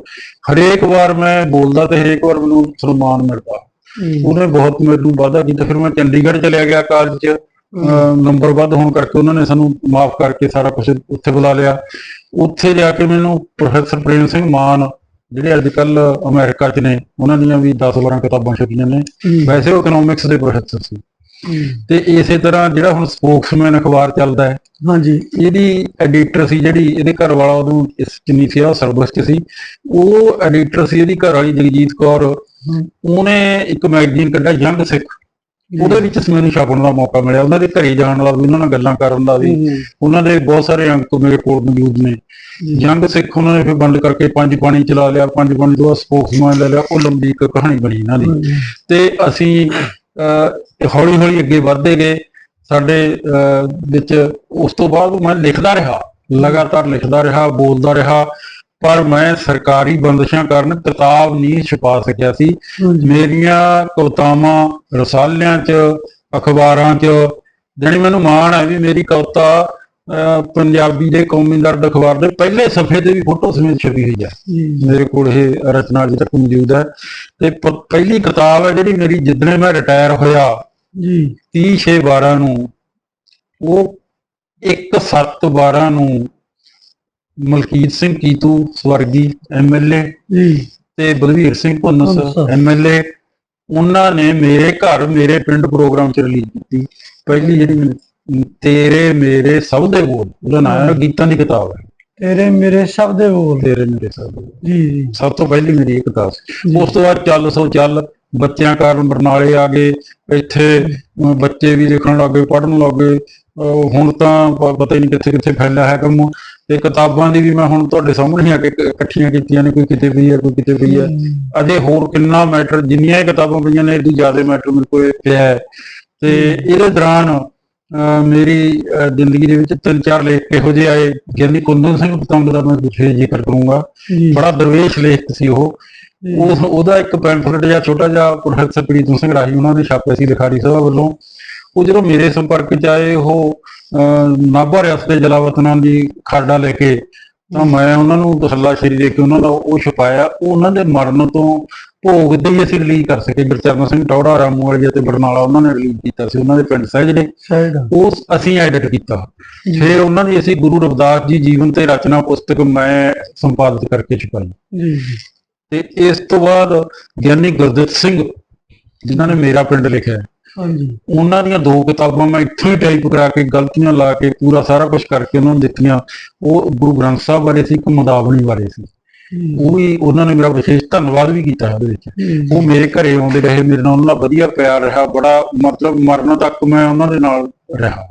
ਹਰੇਕ ਵਾਰ ਮੈਂ ਬੋਲਦਾ ਤੇ ਹਰੇਕ ਵਾਰ ਮੈਨੂੰ ਸਨਮਾਨ ਮਿਲਦਾ। ਉਹਨੇ ਬਹੁਤ ਮੈਨੂੰ ਵਾਅਦਾ ਕੀਤਾ। ਫਿਰ ਮੈਂ ਚੰਡੀਗੜ੍ਹ ਚਲਿਆ ਗਿਆ ਕਾਲਜ 'ਚ। ਨੰਬਰ ਵੱਧ ਹੋਣ ਕਰਕੇ ਉਹਨਾਂ ਨੇ ਸਾਨੂੰ ਮਾਫ ਕਰਕੇ ਸਾਰਾ ਕੁਝ ਉੱਥੇ ਬੁਲਾ ਲਿਆ। ਉੱਥੇ ਜਾ ਕੇ ਮੈਨੂੰ ਪ੍ਰੋਫੈਸਰ ਪ੍ਰੇਮ ਸਿੰਘ ਮਾਨ ਜਿਹੜੇ ਅੱਜ ਕੱਲ ਅਮਰੀਕਾ 'ਚ ਨੇ ਉਹਨਾਂ ਦੀਆਂ ਵੀ 10-12 ਕਿਤਾਬਾਂ ਛਪੀਆਂ ਨੇ। ਵੈਸੇ ਉਹ ਇਕਨੋਮਿਕਸ ਦੇ ਪ੍ਰੋਫੈਸਰ ਸੀ। ਤੇ ਇਸੇ ਤਰ੍ਹਾਂ ਜਿਹੜਾ ਹੁਣ ਸਪੋਕਸਮੈਨ ਅਖਬਾਰ ਚੱਲਦਾ ਹੈ ਹਾਂਜੀ। ਇਹਦੀ ਐਡੀਟਰ ਸੀ ਜਿਹੜੀ ਇਹਦੇ ਘਰ ਵਾਲਾ ਉਹਨੂੰ ਇਸ ਨਹੀਂ ਸੀ ਉਹ ਸਰਵਿਸ ਚ ਸੀ। ਉਹ ਐਡੀਟਰ ਸੀ ਇਹਦੀ ਘਰ ਵਾਲੀ ਜਗਜੀਤ ਕੌਰ। ਉਹਨੇ ਇੱਕ ਮੈਗਜ਼ੀਨ ਕੱਢਿਆ ਯੰਗ ਸਿੱਖ ਉਹਦੇ ਵਿੱਚ ਮੈਨੂੰ ਛਾਪਣ ਦਾ ਮੌਕਾ ਮਿਲਿਆ। ਉਹਨਾਂ ਦੇ ਘਰੇ ਜਾਣ ਦਾ ਵੀ ਉਹਨਾਂ ਨਾਲ ਗੱਲਾਂ ਕਰਨ ਦਾ ਵੀ ਉਹਨਾਂ ਦੇ ਬਹੁਤ ਸਾਰੇ ਅੰਕ ਮੇਰੇ ਕੋਲ ਮੌਜੂਦ ਨੇ। ਜੀ। ਯੰਗ ਸਿੱਖ ਉਹਨਾਂ ਨੇ ਫਿਰ ਬੰਦ ਕਰਕੇ ਪੰਜ ਪਾਣੀ ਚਲਾ ਲਿਆ। ਪੰਜ ਪਾਣੀ ਤੋਂ ਸਪੋਕਸਮੈਨ ਲੈ ਲਿਆ। ਉਹ ਲੰਬੀ ਇੱਕ ਕਹਾਣੀ ਬਣੀ ਇਹਨਾਂ ਦੀ। ਤੇ ਅਸੀਂ ਹੌਲੀ ਹੌਲੀ ਅੱਗੇ ਵਧਦੇ ਗਏ। ਸਾਡੇ ਵਿੱਚ ਉਸ ਤੋਂ ਬਾਅਦ ਮੈਂ ਲਿਖਦਾ ਰਿਹਾ। ਲਗਾਤਾਰ ਲਿਖਦਾ ਰਿਹਾ ਬੋਲਦਾ ਰਿਹਾ। ਪਰ ਮੈਂ ਸਰਕਾਰੀ ਬੰਦਸ਼ਾਂ ਕਾਰਨ ਕਿਤਾਬ ਨਹੀਂ ਛਪਾ ਸਕਿਆ ਸੀ। ਮੇਰੀਆਂ ਕਵਿਤਾਵਾਂ ਰਸਾਲਿਆਂ 'ਚ ਅਖਬਾਰਾਂ 'ਚ ਜਾਣੀ ਮੈਨੂੰ ਮਾਣ ਹੈ ਵੀ ਮੇਰੀ ਕਵਿਤਾ ਪੰਜਾਬੀ ਦੇ ਕੌਮੀ ਦਰਦ ਅਖਬਾਰ ਦੇ ਪਹਿਲੇ ਸਫ਼ੇ ਤੇ ਵੀ ਫੋਟੋ ਸਮੇਤ ਛਪੀ ਹੋਈ ਹੈ ਮੇਰੇ ਕੋਲ ਇਹ ਰਚਨਾ ਅਜੇ ਤੱਕ ਮੌਜੂਦ ਹੈ। ਤੇ ਪਹਿਲੀ ਕਿਤਾਬ ਹੈ ਜਿਹੜੀ ਮੇਰੀ ਜਿੱਦਣੇ ਮੈਂ ਰਿਟਾਇਰ ਹੋਇਆ ਜੀ। 30 6 12 ਨੂੰ ਉਹ 1 7 12 ਨੂੰ ਮਲਕੀਤ ਸਿੰਘ ਕੀਤੂ ਸਵਰਗੀ ਐਮਐਲਏ ਤੇ ਬਲਵੀਰ ਸਿੰਘ ਭੁੰਨਸ। ਐਮਐਲਏ ਉਹਨਾਂ ਨੇ ਮੇਰੇ ਘਰ ਮੇਰੇ ਪਿੰਡ ਪ੍ਰੋਗਰਾਮ ਚ ਰਿਲੀਜ਼ ਕੀਤੀ। ਪਹਿਲੀ ਜਿਹੜੀ ਤੇਰੇ ਮੇਰੇ ਸਭ ਦੇ ਬੋਲ ਉਹਦਾ ਨਾਮ ਹੈ ਗੀਤਾਂ ਦੀ ਕਿਤਾਬ ਹੈ। ਤੇਰੇ ਮੇਰੇ ਸਭ ਦੇ ਬੋਲ। ਤੇਰੇ ਮੇਰੇ ਸਭ ਦੇ ਜੀ ਜੀ। ਸਭ ਤੋਂ ਪਹਿਲੀ ਮੇਰੀ ਇਹ ਕਿਤਾਬ ਸੀ। ਉਸ ਤੋਂ ਬਾਅਦ ਚੱਲ ਸੋ ਚੱਲ ਬੱਚਿਆਂ ਕਾਰਨ ਬਰਨਾਲੇ ਆ ਗਏ। ਇੱਥੇ ਬੱਚੇ ਵੀ ਲਿਖਣ ਲੱਗੇ ਪੜ੍ਹਨ ਲੱਗੇ ਹੁਣ ਤਾਂ ਪਤਾ ਹੀ ਨਹੀਂ ਕਿੱਥੇ ਕਿੱਥੇ ਫੈਲਿਆ ਹੈ ਕੰਮ ਤੇ ਕਿਤਾਬਾਂ ਦੀ ਵੀ ਮੈਂ ਹੁਣ ਤੁਹਾਡੇ ਸਾਹਮਣੇ ਆ ਕੇ ਇਕੱਠੀਆਂ ਕੀਤੀਆਂ ਨੇ ਕੋਈ ਕਿਤੇ ਪਈ ਹੈ ਕੋਈ ਕਿਤੇ ਪਈ ਹੈ। ਅਜੇ ਹੋਰ ਕਿੰਨਾ ਮੈਟਰ ਜਿੰਨੀਆਂ ਕਿਤਾਬਾਂ ਪਈਆਂ ਨੇ ਇਹਦੀ ਜ਼ਿਆਦਾ ਮੈਟਰ ਮੇਰੇ ਕੋਲ ਪਿਆ ਹੈ। ਤੇ ਇਹਦੇ ਦੌਰਾਨ ਮੇਰੀ ਜ਼ਿੰਦਗੀ ਦੇ ਵਿੱਚ ਤਿੰਨ ਚਾਰ ਲੇਖ ਇਹੋ ਜਿਹੇ ਆਏ ਗਿਆਨੀ ਕੁੰਦਨ ਸਿੰਘ ਪਤੰਗ ਦਾ ਮੈਂ ਪਿੱਛੇ ਜ਼ਿਕਰ ਕਰੂੰਗਾ ਜੀ। ਬੜਾ ਦਰਵੇਸ਼ ਲੇਖ ਸੀ ਉਹ। ਉਹ ਉਹਦਾ ਇੱਕ ਪੈਂਫਲੇਟ ਜਿਹਾ ਛੋਟਾ ਜਿਹਾ ਪ੍ਰੋਫੈਸਰ ਪ੍ਰੀਤਮ ਸਿੰਘ ਰਾਹੀ ਉਹਨਾਂ ਨੇ ਛਾਪਿਆ ਸੀ ਲਿਖਾਰੀ ਸਭਾ ਵੱਲੋਂ। ਉਹ ਜਦੋਂ ਮੇਰੇ ਸੰਪਰਕ ਚ ਆਏ ਉਹ ਨਾਭਾ ਰਿਆਸਤ ਦੇ ਜਲਾਵਤਨਾਂ ਦੀ ਖਾਡਾ ਲੈ ਕੇ ਤਾਂ ਮੈਂ ਉਹਨਾਂ ਨੂੰ ਦਸੱਲਾ ਸ਼ਰੀ ਦੇ ਕੇ ਉਹਨਾਂ ਦਾ ਉਹ ਛੁਪਾਇਆ। ਉਹ ਉਹਨਾਂ ਦੇ ਮਰਨ ਤੋਂ ਭੋਗ ਤੇ ਹੀ ਅਸੀਂ ਰਿਲੀਜ਼ ਕਰ ਸਕੇ। ਗੁਰਚਰਨ ਸਿੰਘ ਟੌੜਾ ਰਾਮੂ ਵਾਲੀ ਤੇ ਬਰਨਾਲਾ ਉਹਨਾਂ ਨੇ ਰਿਲੀਜ਼ ਕੀਤਾ ਸੀ। ਉਹਨਾਂ ਦੇ ਪਿੰਡ ਸਹਿਜੜੇ ਸਾਈਡ ਉਹ ਅਸੀਂ ਐਡਿਟ ਕੀਤਾ। ਫਿਰ ਉਹਨਾਂ ਦੀ ਅਸੀਂ ਗੁਰੂ ਰਵਿਦਾਸ ਜੀ ਜੀਵਨ ਤੇ ਰਚਨਾ ਪੁਸਤਕ ਮੈਂ ਸੰਪਾਦਿਤ ਕਰਕੇ ਛਪਾਈ। ਤੇ ਇਸ ਤੋਂ ਬਾਅਦ ਗਿਆਨੀ ਗੁਰਦਿੱਤ ਸਿੰਘ ਜਿਨ੍ਹਾਂ ਨੇ ਮੇਰਾ ਪਿੰਡ ਲਿਖਿਆ ਹਾਂਜੀ। ਉਹਨਾਂ ਦੀਆਂ ਦੋ ਕਿਤਾਬਾਂ ਮੈਂ ਇੱਥੋਂ ਹੀ ਟਾਈਪ ਕਰਾ ਕੇ ਗਲਤੀਆਂ ਲਾ ਕੇ ਪੂਰਾ ਸਾਰਾ ਕੁਝ ਕਰਕੇ ਉਹਨਾਂ ਨੂੰ ਦਿੱਤੀਆਂ। ਉਹ ਗੁਰੂ ਗ੍ਰੰਥ ਸਾਹਿਬ ਬਾਰੇ ਸੀ ਇੱਕ ਮੁਦਾਵਣੀ ਬਾਰੇ ਸੀ। ਉਹ ਵੀ ਉਹਨਾਂ ਨੇ ਮੇਰਾ ਵਿਸ਼ੇਸ਼ ਧੰਨਵਾਦ ਵੀ ਕੀਤਾ ਉਹਦੇ ਵਿੱਚ। ਉਹ ਮੇਰੇ ਘਰੇ ਆਉਂਦੇ ਰਹੇ ਮੇਰੇ ਨਾਲ ਉਹਨਾਂ ਦਾ ਵਧੀਆ ਪਿਆਰ ਰਿਹਾ ਬੜਾ ਮਤਲਬ ਮਰਨ ਤੱਕ ਮੈਂ ਉਹਨਾਂ ਦੇ ਨਾਲ ਰਿਹਾ।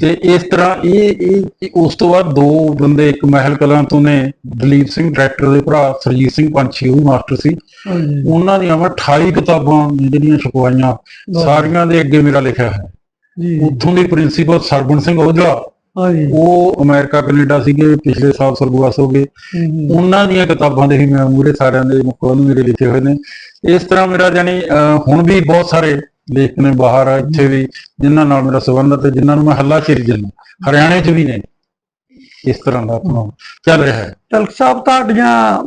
ਤੇ ਇਸ ਤਰ੍ਹਾਂ ਇਹ ਇਹ ਉਸ ਤੋਂ ਬਾਅਦ ਦੋ ਬੰਦੇ ਇੱਕ ਮਹਿਲ ਕਲਾਂ ਤੋਂ ਨੇ ਦਲੀਪ ਸਿੰਘ ਡਾਇਰੈਕਟਰ ਦੇ ਭਰਾ ਸਰਜੀਤ ਸਿੰਘ ਪੰਛੀ ਉਹ ਮਾਸਟਰ ਸੀ। ਉਹਨਾਂ ਦੀਆਂ ਮੈਂ 28 ਕਿਤਾਬਾਂ ਜਿਹੜੀਆਂ ਛਪਵਾਈਆਂ ਸਾਰੀਆਂ ਦੇ ਅੱਗੇ ਮੇਰਾ ਲਿਖਿਆ ਹੈ। ਜੀ। ਉੱਥੋਂ ਦੇ ਪ੍ਰਿੰਸੀਪਲ ਸਰਬਨ ਸਿੰਘ ਔਜਲਾ ਉਹ ਅਮਰੀਕਾ ਕੈਨੇਡਾ ਸੀਗੇ ਪਿਛਲੇ ਸਾਲ ਸਰਗਵਾਸ ਹੋ ਗਏ। ਉਹਨਾਂ ਦੀਆਂ ਕਿਤਾਬਾਂ ਦੇ ਹੀ ਮੈਂ ਮੂਰੇ ਸਾਰਿਆਂ ਦੇ ਮੁਕਵਨ ਮੇਰੇ ਲਿਖੇ ਹੋਏ ਨੇ। ਇਸ ਤਰ੍ਹਾਂ ਮੇਰਾ ਜਾਨੀ ਹੁਣ ਵੀ ਬਹੁਤ ਸਾਰੇ ਲੇਖ ਨੇ ਬਾਹਰ ਆ, ਇੱਥੇ ਵੀ ਜਿਨ੍ਹਾਂ ਨਾਲ ਮੇਰਾ ਸੰਬੰਧ ਤੇ ਜਿਨ੍ਹਾਂ ਨੂੰ ਮੈਂ ਹੱਲਾ ਚਿਰ ਜਨ ਹਰਿਆਣੇ 'ਚ ਵੀ ਨੇ। ਇਸ ਤਰ੍ਹਾਂ ਦਾ ਆਪਣਾ ਚੱਲ ਰਿਹਾ ਹੈ। ਤਲਕ ਸਾਹਿਬ ਤੁਹਾਡੀਆਂ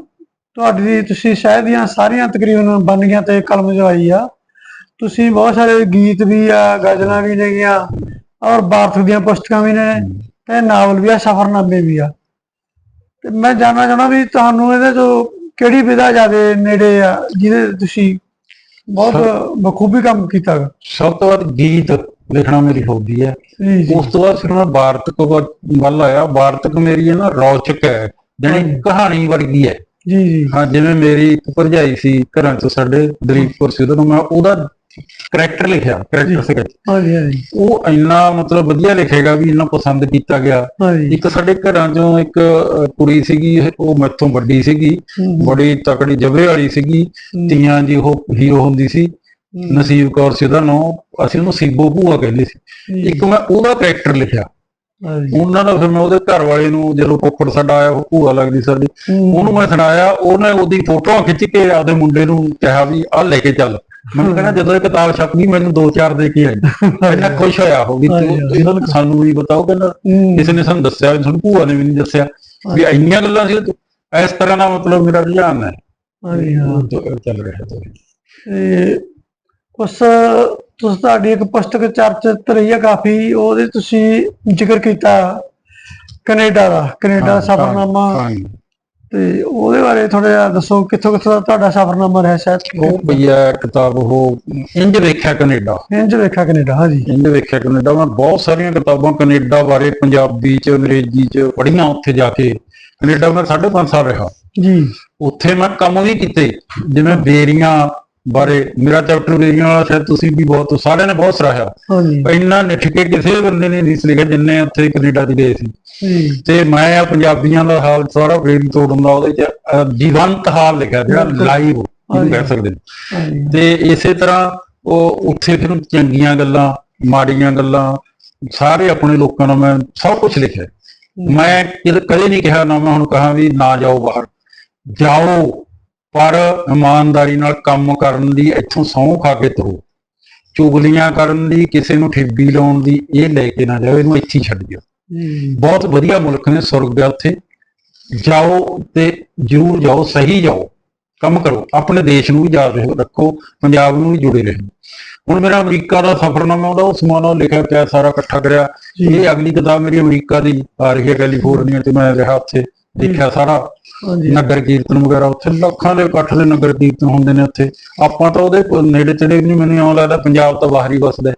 ਤੁਹਾਡੀ ਤੁਸੀਂ ਸ਼ਾਇਦ ਦੀਆਂ ਸਾਰੀਆਂ ਤਕਰੀਬਨ ਬੰਨਗੀਆਂ ਤੇ ਕਲਮ ਜਵਾਈ ਆ। ਤੁਸੀਂ ਬਹੁਤ ਸਾਰੇ ਗੀਤ ਵੀ ਆ ਗਜ਼ਲਾਂ ਵੀ ਨੇਗੀਆਂ ਔਰ ਵਾਰਤਕ ਦੀਆਂ ਪੁਸਤਕਾਂ ਵੀ ਨੇ ਤੇ ਨਾਵਲ ਵੀ ਆ ਸਫ਼ਰਨਾਮੇ ਵੀ ਆ। ਤੇ ਮੈਂ ਜਾਣਨਾ ਚਾਹੁੰਦਾ ਵੀ ਤੁਹਾਨੂੰ ਇਹਦੇ ਤੋਂ ਕਿਹੜੀ ਵਿਧਾ ਜ਼ਿਆਦਾ ਨੇੜੇ ਆ ਜਿਹਦੇ ਤੁਸੀਂ ਬਹੁਤ ਬਖੂਬੀ ਕੰਮ ਕੀਤਾ ਗਾ। ਸਭ ਤੋਂ ਵੱਧ ਗੀਤ ਲਿਖਣਾ ਮੇਰੀ ਹੌਬੀ ਹੈ। ਉਸ ਤੋਂ ਬਾਅਦ ਫਿਰ ਮੈਂ ਵਾਰਤਕ ਵੱਲ ਆਇਆ। ਵਾਰਤਕ ਮੇਰੀ ਹੈ ਨਾ ਰੌਚਕ ਹੈ ਜਾਨੀ ਕਹਾਣੀ ਵਰਗੀ ਹੈ। ਜੀ ਜੀ। ਹਾਂ ਜਿਵੇਂ ਮੇਰੀ ਇੱਕ ਭਰਜਾਈ ਸੀ ਘਰਾਂ ਤੋਂ ਸਾਡੇ ਦਲੀਪੁਰ ਸੀ ਉਹਦਾ ਮੈਂ ਉਹਦਾ ਕਰੈਕਟਰ ਲਿਖਿਆ ਕਰੈਕਟਰ ਸੀ ਹਾਂਜੀ ਹਾਂਜੀ। ਉਹ ਇੰਨਾ ਮਤਲਬ ਵਧੀਆ ਲਿਖੇਗਾ ਵੀ ਇੰਨਾ ਪਸੰਦ ਕੀਤਾ ਗਿਆ। ਇੱਕ ਸਾਡੇ ਘਰਾਂ ਚੋਂ ਇੱਕ ਕੁੜੀ ਸੀਗੀ ਉਹ ਮੈਥੋਂ ਵੱਡੀ ਸੀਗੀ। ਬੜੀ ਤਕੜੀ ਜਬੇ ਵਾਲੀ ਸੀਗੀ। ਤੀਆਂ ਦੀ ਉਹ ਹੀਰੋ ਹੁੰਦੀ ਸੀ। ਨਸੀਬ ਕੌਰ ਸੀ ਉਹਦਾ ਨਾਮ। ਅਸੀਂ ਉਹਨੂੰ ਸੀਬੋ ਭੂਆ ਕਹਿੰਦੇ ਸੀ। ਜੀ, ਇੱਕ ਮੈਂ ਉਹਦਾ ਕਰੈਕਟਰ ਲਿਖਿਆ। ਉਹਨਾਂ ਦਾ ਫਿਰ ਮੈਂ ਉਹਦੇ ਘਰ ਵਾਲੇ ਨੂੰ ਜਦੋਂ ਕੋਕੜ ਸਾਡਾ ਆਇਆ ਉਹ ਭੂਆ ਲੱਗਦੀ ਸਾਡੀ। ਉਹਨੂੰ ਮੈਂ ਸੁਣਾਇਆ ਉਹਨੇ ਉਹਦੀ ਫੋਟੋ ਖਿੱਚ ਕੇ ਆਪਦੇ ਮੁੰਡੇ ਨੂੰ ਕਿਹਾ ਵੀ ਆਹ ਲੈ ਕੇ ਚੱਲ। ਮੈਨੂੰ ਕਹਿੰਦਾ ਜਦੋਂ ਇਹ ਕਿਤਾਬ ਛਪ ਗਈ ਮੈਨੂੰ ਦੋ ਚਾਰ ਦੇ ਕੇ ਆਈ। ਇੰਨਾ ਖੁਸ਼ ਹੋਇਆ ਉਹ ਵੀ। ਇਹਨਾਂ ਨੂੰ ਸਾਨੂੰ ਵੀ ਬਤਾਓ ਕਹਿੰਦਾ। ਕਿਸੇ ਨੇ ਸਾਨੂੰ ਦੱਸਿਆ ਵੀ ਸਾਨੂੰ ਭੂਆ ਨੇ ਵੀ ਨਹੀਂ ਦੱਸਿਆ ਵੀ ਇੰਨੀਆਂ ਗੱਲਾਂ ਸੀ ਇਸ ਤਰ੍ਹਾਂ ਦਾ ਮਤਲਬ ਮੇਰਾ ਰੁਝਾਨ ਹੈ। ਹਾਂਜੀ ਹਾਂ। ਚੱਲ ਰਿਹਾ ਹੈ। ਤੇ ਉਸ ਤੁਸੀਂ ਤੁਹਾਡੀ ਇੱਕ ਪੁਸਤਕ ਚਰਚਿਤ ਰਹੀ ਹੈ ਕਾਫੀ ਉਹਦੇ ਤੁਸੀਂ ਜ਼ਿਕਰ ਕੀਤਾ ਕੈਨੇਡਾ ਦਾ ਕੈਨੇਡਾ ਸਫ਼ਰਨਾਮਾ। ਤੇ ਉਹਦੇ ਬਾਰੇ ਥੋੜਾ ਜਿਹਾ ਦੱਸੋ ਕਿੱਥੋਂ ਕਿੱਥੋਂ ਦਾ ਤੁਹਾਡਾ ਸਫ਼ਰਨਾਮਾ ਰਿਹਾ ਸ਼ਾਇਦ? ਉਹ ਭਈਆ ਕਿਤਾਬ ਉਹ ਇੰਜ ਵੇਖਿਆ ਕੈਨੇਡਾ। ਇੰਜ ਵੇਖਿਆ ਕੈਨੇਡਾ ਹਾਂਜੀ। ਇੰਜ ਵੇਖਿਆ ਕੈਨੇਡਾ ਮੈਂ ਬਹੁਤ ਸਾਰੀਆਂ ਕਿਤਾਬਾਂ ਕੈਨੇਡਾ ਬਾਰੇ ਪੰਜਾਬੀ ਚ ਅੰਗਰੇਜ਼ੀ ਚ ਪੜ੍ਹੀਆਂ ਉੱਥੇ ਜਾ ਕੇ। ਕੈਨੇਡਾ ਮੈਂ 5.5 ਸਾਲ ਰਿਹਾ। ਜੀ। ਉੱਥੇ ਮੈਂ ਕੰਮ ਵੀ ਕੀਤੇ ਜਿਵੇਂ ਬੇਰੀਆਂ ਬਾਰੇ ਮੇਰਾ ਚੈਪਟਰ ਬੇਰੀਆਂ ਵਾਲਾ ਸ਼ਾਇਦ ਤੁਸੀਂ ਵੀ ਬਹੁਤ ਸਾਰਿਆਂ ਨੇ ਬਹੁਤ ਸਰਾਹਿਆ। ਹਾਂਜੀ। ਇੰਨਾ ਨਿੱਠ ਕੇ ਕਿਸੇ ਬੰਦੇ ਨੇ ਨਹੀਂ ਲਿਖਿਆ ਜਿੰਨੇ ਉੱਥੇ ਕੈਨੇਡਾ ਚ ਗਏ ਸੀ। ਤੇ ਮੈਂ ਆ ਪੰਜਾਬੀਆਂ ਦਾ ਹਾਲ ਸਾਰਾ ਬੇਰੀ ਤੋੜਨ ਦਾ ਉਹਦੇ ਚ ਜੀਵੰਤ ਹਾਲ ਲਿਖਿਆ ਜਿਹੜਾ। ਲਾਈਵ ਜਿਹਨੂੰ ਕਹਿ ਸਕਦੇ ਤੇ ਇਸੇ ਤਰ੍ਹਾਂ ਉਹ ਉੱਥੇ ਫਿਰ ਚੰਗੀਆਂ ਗੱਲਾਂ ਮਾੜੀਆਂ ਗੱਲਾਂ ਸਾਰੇ ਆਪਣੇ ਲੋਕਾਂ ਨੂੰ ਮੈਂ ਸਭ ਕੁਝ ਲਿਖਿਆ। ਮੈਂ ਕਦੇ ਨਹੀਂ ਕਿਹਾ ਨਾ ਮੈਂ ਹੁਣ ਕਹਾਂ ਵੀ ਨਾ ਜਾਓ ਬਾਹਰ। ਜਾਓ। ਪਰ ਇਮਾਨਦਾਰੀ ਨਾਲ ਕੰਮ ਕਰਨ ਦੀ ਇੱਥੋਂ ਸਹੁੰ ਖਾ ਕੇ ਤੁਰੋ। ਚੁਗਲੀਆਂ ਕਰਨ ਦੀ ਕਿਸੇ ਨੂੰ ਠੇਬੀ ਲਾਉਣ ਦੀ ਇਹ ਲੈ ਕੇ ਨਾ ਜਾਓ ਇਹਨੂੰ ਇੱਥੇ ਛੱਡ ਦਿਓ। ਬਹੁਤ ਵਧੀਆ ਮੁਲਕ ਨੇ ਸੁਰਗ ਹੈ ਉੱਥੇ। ਜਾਓ ਤੇ ਜਰੂਰ ਜਾਓ ਸਹੀ ਜਾਓ ਕੰਮ ਕਰੋ ਆਪਣੇ ਦੇਸ਼ ਨੂੰ ਵੀ ਯਾਦ ਰੱਖੋ ਪੰਜਾਬ ਨੂੰ ਵੀ ਜੁੜੇ ਰਹੋ। ਹੁਣ ਮੇਰਾ ਅਮਰੀਕਾ ਦਾ ਸਫ਼ਰਨਾਮਾ ਉਹਦਾ ਉਸ ਮਾਨੋ ਲਿਖਿਆ ਪਿਆ ਸਾਰਾ ਇਕੱਠਾ ਕਰਿਆ। ਇਹ ਅਗਲੀ ਕਿਤਾਬ ਮੇਰੀ ਅਮਰੀਕਾ ਦੀ ਆ ਰਹੀ ਹੈ ਕੈਲੀਫੋਰਨੀਆ ਤੇ ਮੈਂ ਰਿਹਾ ਉੱਥੇ। ਦੇਖਿਆ ਸਾਰਾ ਹਾਂਜੀ। ਨਗਰ ਕੀਰਤਨ ਵਗੈਰਾ ਉੱਥੇ ਲੱਖਾਂ ਦੇ ਇਕੱਠ ਦੇ ਨਗਰ ਕੀਰਤਨ ਹੁੰਦੇ ਨੇ ਉੱਥੇ। ਆਪਾਂ ਤਾਂ ਉਹਦੇ ਕੋਲ ਨੇੜੇ ਤੇੜੇ ਵੀ ਨਹੀਂ ਮੈਨੂੰ ਇਉਂ ਲੱਗਦਾ ਪੰਜਾਬ ਤਾਂ ਬਾਹਰ ਹੀ ਵਸਦਾ।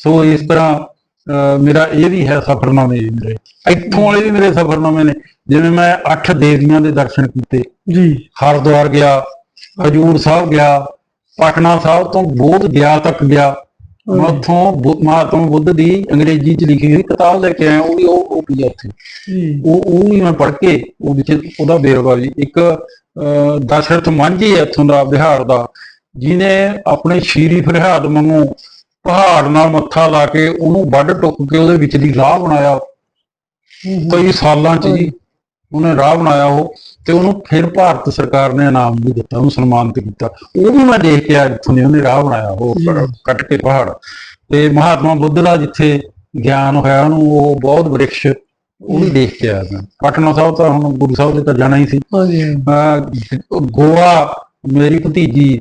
ਸੋ ਇਸ ਤਰ੍ਹਾਂ ਮੇਰਾ ਇਹ ਵੀ ਹੈ ਸਫ਼ਰਨਾਮੇ ਜੀ ਮੇਰੇ। ਇੱਥੋਂ ਵਾਲੇ ਵੀ ਮੇਰੇ ਸਫ਼ਰਨਾਮੇ ਨੇ। ਜਿਵੇਂ ਮੈਂ ਅੱਠ ਦੇਵੀਆਂ ਦੇ ਦਰਸ਼ਨ ਕੀਤੇ। ਜੀ। ਹਰਿਦੁਆਰ ਗਿਆ ਹਜੂਰ ਸਾਹਿਬ ਗਿਆ ਪਟਨਾ ਸਾਹਿਬ ਤੋਂ ਬੋਧ ਗਿਆ ਤੱਕ ਗਿਆ। ਮੈਂ ਉੱਥੋਂ ਮਹਾਤਮਾ ਬੁੱਧ ਦੀ ਅੰਗਰੇਜ਼ੀ ਚ ਲਿਖੀ ਹੋਈ ਕਿਤਾਬ ਲੈ ਕੇ ਆਇਆ ਉਹ ਵੀ ਉਹ ਉਹ ਆ ਉੱਥੇ। ਜੀ। ਉਹ ਉਹ ਵੀ ਮੈਂ ਪੜ੍ਹ ਕੇ ਉਹ ਵਿੱਚ ਉਹਦਾ ਵੇਰਵਾ ਵੀ ਇੱਕ ਦਸ਼ਰਥ ਮਾਂਝੀ ਹੈ ਇੱਥੋਂ ਦਾ ਬਿਹਾਰ ਦਾ ਜਿਹਨੇ ਆਪਣੇ ਸ਼ੀਰੀ ਫਰਿਆਦ ਵਾਂਗੂ ਪਹਾੜ ਨਾਲ ਮੱਥਾ ਲਾ ਕੇ ਉਹਨੂੰ ਵੱਢ ਟੁੱਕ ਕੇ ਉਹਦੇ ਵਿੱਚ ਦੀ ਰਾਹ ਬਣਾਇਆ। ਕਈ ਸਾਲਾਂ ਚ ਜੀ। ਉਹਨੇ ਰਾਹ ਬਣਾਇਆ ਉਹ ਤੇ ਉਹਨੂੰ ਫਿਰ ਭਾਰਤ ਸਰਕਾਰ ਨੇ ਇਨਾਮ ਵੀ ਦਿੱਤਾ ਉਹਨੂੰ ਸਨਮਾਨਿਤ ਕੀਤਾ। ਉਹ ਵੀ ਮੈਂ ਦੇਖ ਕੇ ਆਇਆ ਦੀ ਉਹਨੇ ਰਾਹ ਬਣਾਇਆ ਉਹ। ਕੱਟ ਕੇ ਪਹਾੜ। ਤੇ ਮਹਾਤਮਾ ਬੁੱਧ ਦਾ ਜਿੱਥੇ ਗਿਆਨ ਹੋਇਆ ਉਹਨੂੰ ਉਹ ਬਹੁਤ ਵ੍ਰਿਕਸ਼ ਉਹ ਵੀ ਦੇਖ ਕੇ ਆਇਆ ਮੈਂ। ਪਟਨਾ ਸਾਹਿਬ ਤਾਂ ਹੁਣ ਗੁਰੂ ਸਾਹਿਬ ਦੇ ਤਾਂ ਜਾਣਾ ਹੀ ਸੀ। ਹਾਂਜੀ। ਗੋਆ ਮੇਰੀ ਭਤੀਜੀ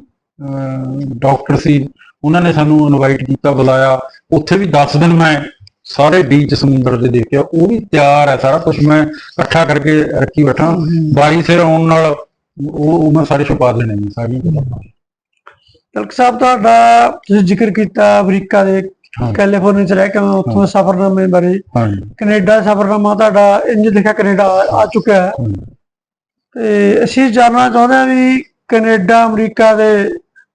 ਡਾਕਟਰ ਸੀ ਉਹਨਾਂ ਨੇ ਸਾਨੂੰ ਇਨਵਾਈਟ ਕੀਤਾ ਬੁਲਾਇਆ। ਉੱਥੇ ਵੀ 10 ਦਿਨ ਮੈਂ ਸਾਰੇ ਬੀਚ ਸਮੁੰਦਰ ਦੇ ਦੇਖਿਆ ਉਹ ਵੀ ਤਿਆਰ ਹੈ ਸਾਰਾ ਕੁਝ ਮੈਂ ਇਕੱਠਾ ਕਰਕੇ ਰੱਖੀ ਬੈਠਾ। ਬਾਰੀ ਸਿਰ ਆਉਣ ਨਾਲ ਉਹ ਮੈਂ ਸਾਰੇ ਛੁਪਾ ਦੇਣੇ ਨੇ ਸਾਰੀਆਂ ਕਿਤਾਬਾਂ ਤਲਕ ਸਾਹਿਬ ਤੁਹਾਡਾ ਤੁਸੀਂ ਜ਼ਿਕਰ ਕੀਤਾ ਅਮਰੀਕਾ ਦੇ। ਕੈਲੀਫੋਰਨੀਆ ਚ ਰਹਿ ਕੇ ਉੱਥੋਂ ਦੇ ਸਫ਼ਰਨਾਮੇ ਬਾਰੇ। ਕੈਨੇਡਾ ਸਫ਼ਰਨਾਮਾ ਤੁਹਾਡਾ ਇੰਜ ਲਿਖਿਆ ਕੈਨੇਡਾ ਆ- ਆ ਚੁੱਕਿਆ ਹੈ। ਤੇ ਅਸੀਂ ਜਾਣਨਾ ਚਾਹੁੰਦੇ ਹਾਂ ਵੀ ਕੈਨੇਡਾ ਅਮਰੀਕਾ ਦੇ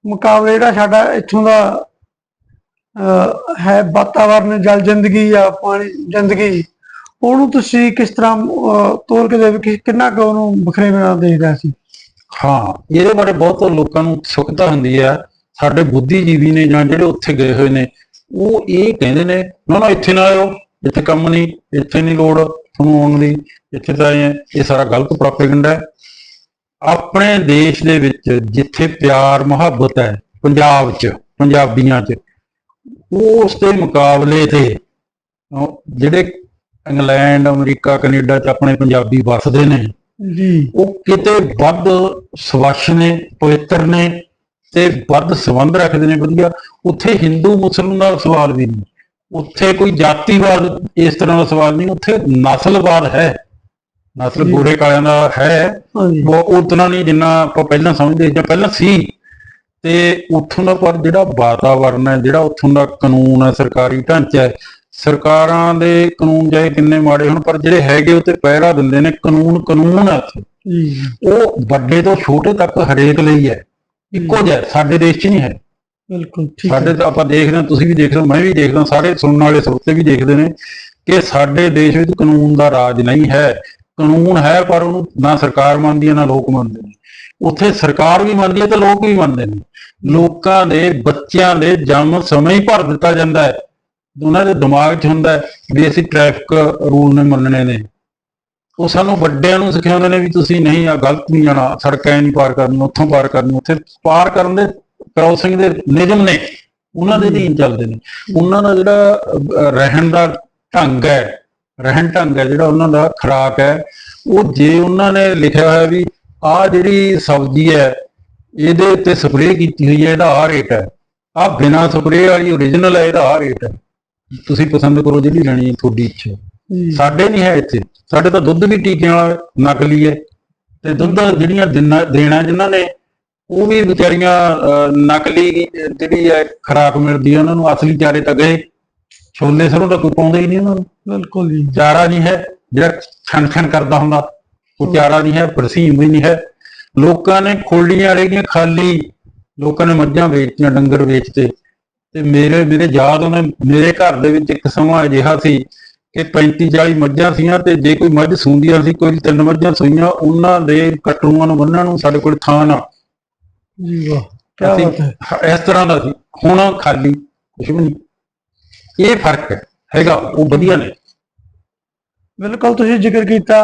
ਮੁਕਾਬਲੇ ਜਿਹੜਾ ਸਾਡਾ ਇੱਥੋਂ ਦਾ ਹੈ ਵਾਤਾਵਰਨ ਜਲ ਜ਼ਿੰਦਗੀ ਆ ਪਾਣੀ ਜ਼ਿੰਦਗੀ। ਉਹਨੂੰ ਤੁਸੀਂ ਕਿਸ ਤਰ੍ਹਾਂ ਅਹ, ਕੇ ਦੇ ਕਿ ਕਿੰਨਾ ਕੁ ਉਹਨੂੰ ਵੱਖਰੇ ਨਾਲ ਦੇਖਦਾ ਸੀ? ਹਾਂ ਇਹਦੇ ਬਾਰੇ ਬਹੁਤ ਲੋਕਾਂ ਨੂੰ ਉਤਸੁਕਤਾ ਹੁੰਦੀ ਹੈ ਸਾਡੇ ਬੁੱਧੀਜੀਵੀ ਨੇ ਜਾਂ ਜਿਹੜੇ ਉੱਥੇ ਗਏ ਹੋਏ ਨੇ ਉਹ ਇਹ ਕਹਿੰਦੇ ਨੇ ਨਾ ਨਾ ਇੱਥੇ ਨਾ ਆਇਓ। ਇੱਥੇ ਕੰਮ ਨਹੀਂ ਇੱਥੇ ਨਹੀਂ ਲੋੜ ਤੁਹਾਨੂੰ ਆਉਣ ਦੀ। ਇੱਥੇ ਤਾਂ ਇਹ ਸਾਰਾ ਗਲਤ ਪ੍ਰੋਪੇਗੈਂਡਾ ਹੈ। ਆਪਣੇ ਦੇਸ਼ ਦੇ ਵਿੱਚ ਜਿੱਥੇ ਪਿਆਰ ਮੁਹੱਬਤ ਹੈ ਪੰਜਾਬ 'ਚ ਪੰਜਾਬੀਆਂ 'ਚ ਉਸ ਦੇ ਮੁਕਾਬਲੇ ਤੇ ਜਿਹੜੇ ਇੰਗਲੈਂਡ ਅਮਰੀਕਾ ਕੈਨੇਡਾ 'ਚ ਆਪਣੇ ਪੰਜਾਬੀ ਵੱਸਦੇ ਨੇ ਜੀ। ਉਹ ਕਿਤੇ ਵੱਧ ਸਵੱਛ ਨੇ ਪਵਿੱਤਰ ਨੇ ਤੇ ਵੱਧ ਸੰਬੰਧ ਰੱਖਦੇ ਨੇ ਵਧੀਆ। ਉੱਥੇ ਹਿੰਦੂ ਮੁਸਲਮਾਨ ਦਾ ਸਵਾਲ ਵੀ ਨਹੀਂ। ਉੱਥੇ ਕੋਈ ਜਾਤੀਵਾਦ ਇਸ ਤਰ੍ਹਾਂ ਦਾ ਸਵਾਲ ਨਹੀਂ। ਉੱਥੇ ਨਸਲਵਾਦ ਹੈ। ਨਸਲ। ਗੋਰੇ ਕਾਲਿਆਂ ਦਾ ਹੈ। ਉਹ ਉਤਨਾ ਨਹੀਂ ਜਿੰਨਾ ਆਪਾਂ ਪਹਿਲਾਂ ਸਮਝਦੇ ਜਾਂ ਪਹਿਲਾਂ ਸੀ। ਤੇ ਉੱਥੋਂ ਦਾ ਪਰ ਜਿਹੜਾ ਵਾਤਾਵਰਨ ਹੈ ਜਿਹੜਾ ਉੱਥੋਂ ਦਾ ਕਾਨੂੰਨ ਹੈ ਸਰਕਾਰੀ ਢਾਂਚਾ ਹੈ ਸਰਕਾਰਾਂ ਦੇ ਕਾਨੂੰਨ ਚਾਹੇ ਕਿੰਨੇ ਮਾੜੇ ਹੋਣ ਪਰ ਜਿਹੜੇ ਹੈਗੇ ਉਹ ਤੇ ਪਹਿਰਾ ਦਿੰਦੇ ਨੇ ਕਾਨੂੰਨ ਕਾਨੂੰਨ ਜੀ ਉਹ ਵੱਡੇ ਤੋਂ ਛੋਟੇ ਤੱਕ ਹਰੇਕ ਲਈ ਹੈ। ਇੱਕੋ ਜਿਹਾ ਸਾਡੇ ਦੇਸ਼ 'ਚ ਨਹੀਂ ਹੈ। ਬਿਲਕੁਲ ਠੀਕ ਸਾਡੇ ਤਾਂ ਆਪਾਂ ਦੇਖਦੇ ਹਾਂ ਤੁਸੀਂ ਵੀ ਦੇਖਦੇ ਹੋ ਮੈਂ ਵੀ ਦੇਖਦਾ ਸਾਰੇ ਸੁਣਨ ਵਾਲੇ ਸਰੋਤੇ ਵੀ ਦੇਖਦੇ ਨੇ ਕਿ ਸਾਡੇ ਦੇਸ਼ ਵਿੱਚ ਕਾਨੂੰਨ ਦਾ ਰਾਜ ਨਹੀਂ ਹੈ। ਕਾਨੂੰਨ ਹੈ ਪਰ ਉਹਨੂੰ ਨਾ ਸਰਕਾਰ ਮੰਨਦੀ ਹੈ ਨਾ ਲੋਕ ਮੰਨਦੇ ਨੇ। ਉੱਥੇ ਸਰਕਾਰ ਵੀ ਮੰਨਦੀ ਹੈ ਤੇ ਲੋਕ ਵੀ ਮੰਨਦੇ ਨੇ। ਲੋਕਾਂ ਦੇ ਬੱਚਿਆਂ ਦੇ ਜਨਮ ਸਮੇਂ ਹੀ ਭਰ ਦਿੱਤਾ ਜਾਂਦਾ ਹੈ। ਉਹਨਾਂ ਦੇ ਦਿਮਾਗ 'ਚ ਹੁੰਦਾ ਹੈ ਵੀ ਅਸੀਂ ਟ੍ਰੈਫਿਕ ਰੂਲ ਨੇ ਮੰਨਣੇ ਨੇ। ਉਹ ਸਾਨੂੰ ਵੱਡਿਆਂ ਨੂੰ ਸਿਖਾਉਂਦੇ ਨੇ ਵੀ ਤੁਸੀਂ ਨਹੀਂ ਆ ਗਲਤ ਨਹੀਂ ਜਾਣਾ, ਸੜਕਾਂ ਨਹੀਂ ਪਾਰ ਕਰਨੀ ਉੱਥੋਂ ਪਾਰ ਕਰਨੀ ਉੱਥੇ ਪਾਰ ਕਰਨ ਦੇ ਕ੍ਰਾਸਿੰਗ ਦੇ ਨਿਯਮ ਨੇ। ਉਹਨਾਂ ਦੇ ਅਧੀਨ ਚੱਲਦੇ ਨੇ। ਉਹਨਾਂ ਦਾ ਜਿਹੜਾ ਰਹਿਣ ਦਾ ਢੰਗ ਹੈ, ਰਹਿਣ ਢੰਗ ਹੈ ਜਿਹੜਾ ਉਹਨਾਂ ਦਾ ਖੁਰਾਕ ਹੈ, ਉਹ ਜੇ ਉਹਨਾਂ ਨੇ ਲਿਖਿਆ ਹੋਇਆ ਵੀ ਆਹ ਜਿਹੜੀ ਸਬਜ਼ੀ ਹੈ ਇਹਦੇ ਉੱਤੇ ਸਪਰੇਅ ਕੀਤੀ ਹੋਈ ਹੈ ਇਹਦਾ ਆਹ ਰੇਟ ਹੈ। ਆਹ ਬਿਨਾ ਸਪਰੇਅ ਵਾਲੀ ਓਰੀਜਨਲ ਹੈ ਇਹਦਾ ਆਹ ਰੇਟ ਹੈ। ਤੁਸੀਂ ਪਸੰਦ ਕਰੋ ਜਿਹੜੀ ਲੈਣੀ ਹੈ ਤੁਹਾਡੀ ਇੱਛਾ। ਸਾਡੇ ਨਹੀਂ ਹੈ ਇੱਥੇ। ਸਾਡੇ ਤਾਂ ਦੁੱਧ ਵੀ ਟੀਕਿਆਂ ਵਾਲਾ ਨਕਲੀ ਹੈ। ਤੇ ਦੁੱਧ ਜਿਹੜੀਆਂ ਦਿਨਾਂ ਦੇਣਾ ਜਿਨ੍ਹਾਂ ਨੇ ਉਹ ਵੀ ਵਿਚਾਰੀਆਂ ਨਕਲੀ ਜਿਹੜੀ ਹੈ ਖਰਾਕ ਮਿਲਦੀ ਹੈ ਉਹਨਾਂ ਨੂੰ ਅਸਲੀ ਚਾਰੇ ਤਾਂ ਗਏ। ਛੋਲੇ ਸਰੋਂ ਤਾਂ ਕੋਈ ਪਾਉਂਦਾ ਹੀ ਨਹੀਂ ਉਹਨਾਂ ਨੂੰ। ਬਿਲਕੁਲ ਜੀ। ਚਾਰਾ ਨਹੀਂ ਹੈ ਜਿਹੜਾ ਛਣ ਛਣ ਕਰਦਾ ਹੁੰਦਾ। ਉਹ ਚਾਰਾ ਨਹੀਂ ਹੈ ਬਰਸੀਮ ਵੀ ਨਹੀਂ ਹੈ। ਲੋਕਾਂ ਨੇ ਖੋਲੀਆਂ ਰਹਿ ਖਾਲੀ ਲੋਕਾਂ ਨੇ ਮੱਝਾਂ ਵੇਚਤੀਆਂ ਡੰਗਰ ਵੇਚਤੇ। ਤੇ ਮੇਰੇ ਮੇਰੇ ਯਾਦ ਉਹਨੇ ਮੇਰੇ ਘਰ ਦੇ ਵਿੱਚ ਇੱਕ ਸਮਾਂ ਅਜਿਹਾ ਸੀ ਕਿ 35 40 ਮੱਝਾਂ ਸੀਆਂ ਤੇ ਜੇ ਕੋਈ ਮੱਝ ਸੂੰਦੀਆਂ ਸੀ ਕੋਈ ਤਿੰਨ ਮੱਝਾਂ ਸੂਈਆਂ ਉਹਨਾਂ ਦੇ ਕਟਰੂਆਂ ਨੂੰ ਬੰਨਣ ਨੂੰ ਸਾਡੇ ਕੋਲ ਥਾਂ ਨਾ। ਜੀ ਵਾਹ ਇਸ ਤਰ੍ਹਾਂ ਦਾ ਸੀ। ਹੁਣ ਖਾਲੀ ਕੁਝ ਵੀ ਨਹੀਂ। ਇਹ ਫ਼ਰਕ ਹੈ ਹੈਗਾ ਉਹ ਵਧੀਆ ਨੇ। ਬਿਲਕੁਲ ਤੁਸੀਂ ਜ਼ਿਕਰ ਕੀਤਾ।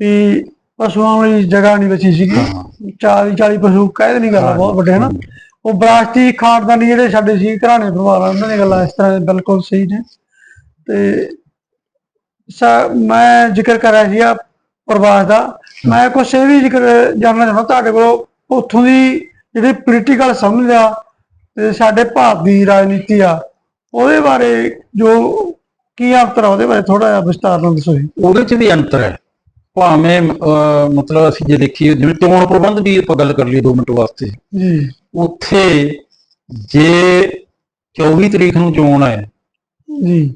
ਵੀ ਪਸ਼ੂਆਂ ਵਾਲੀ ਜਗ੍ਹਾ ਨਹੀਂ ਬਚੀ ਸੀਗੀ। ਹਾਂ। 40 40 ਪਸ਼ੂ ਕਹਿ ਨਹੀਂ ਗੱਲਾਂ ਬਹੁਤ ਵੱਡੇ ਹਨ? ਉਹ ਵਿਰਾਸਤੀ ਖਾਨਦਾਨੀ ਜਿਹੜੇ ਸਾਡੇ ਸੀ ਘਰਾਣੇ ਪਰਿਵਾਰ ਆ, ਉਹਨਾਂ ਦੀਆਂ ਗੱਲਾਂ ਇਸ ਤਰ੍ਹਾਂ ਬਿਲਕੁਲ ਸਹੀ ਨੇ। ਤੇ ਸਾ ਮੈਂ ਜ਼ਿਕਰ ਕਰ ਰਿਹਾ ਸੀਗਾ ਪ੍ਰਵਾਸ ਦਾ। ਮੈਂ ਕੁਛ ਇਹ ਵੀ ਜ਼ਿਕਰ ਜਾਣਨਾ ਚਾਹੁੰਦਾ ਤੁਹਾਡੇ ਕੋਲ ਉੱਥੋਂ ਦੀ ਜਿਹੜੀ ਪੋਲੀਟੀਕਲ ਸਮਝ ਆ ਤੇ ਸਾਡੇ ਭਾਰਤ ਦੀ ਰਾਜਨੀਤੀ ਆ ਉਹਦੇ ਬਾਰੇ ਜੋ ਕੀ ਅੰਤਰ ਆ ਉਹਦੇ ਬਾਰੇ ਥੋੜਾ ਜਿਹਾ ਵਿਸਤਾਰ ਨਾਲ ਦੱਸੋ ਜੀ। ਉਹਦੇ ਚ ਵੀ ਅੰਤਰ ਹੈ। ਭਾਵੇਂ ਮਤਲਬ ਅਸੀਂ ਜੇ ਦੇਖੀਏ ਜਿਵੇਂ ਚੋਣ ਪ੍ਰਬੰਧ ਦੀ ਆਪਾਂ ਗੱਲ ਕਰ ਲਈਏ 2 ਮਿੰਟ ਵਾਸਤੇ। ਜੀ। ਉੱਥੇ ਜੇ 24 ਤਰੀਕ ਨੂੰ ਚੋਣ ਹੈ ਜੀ।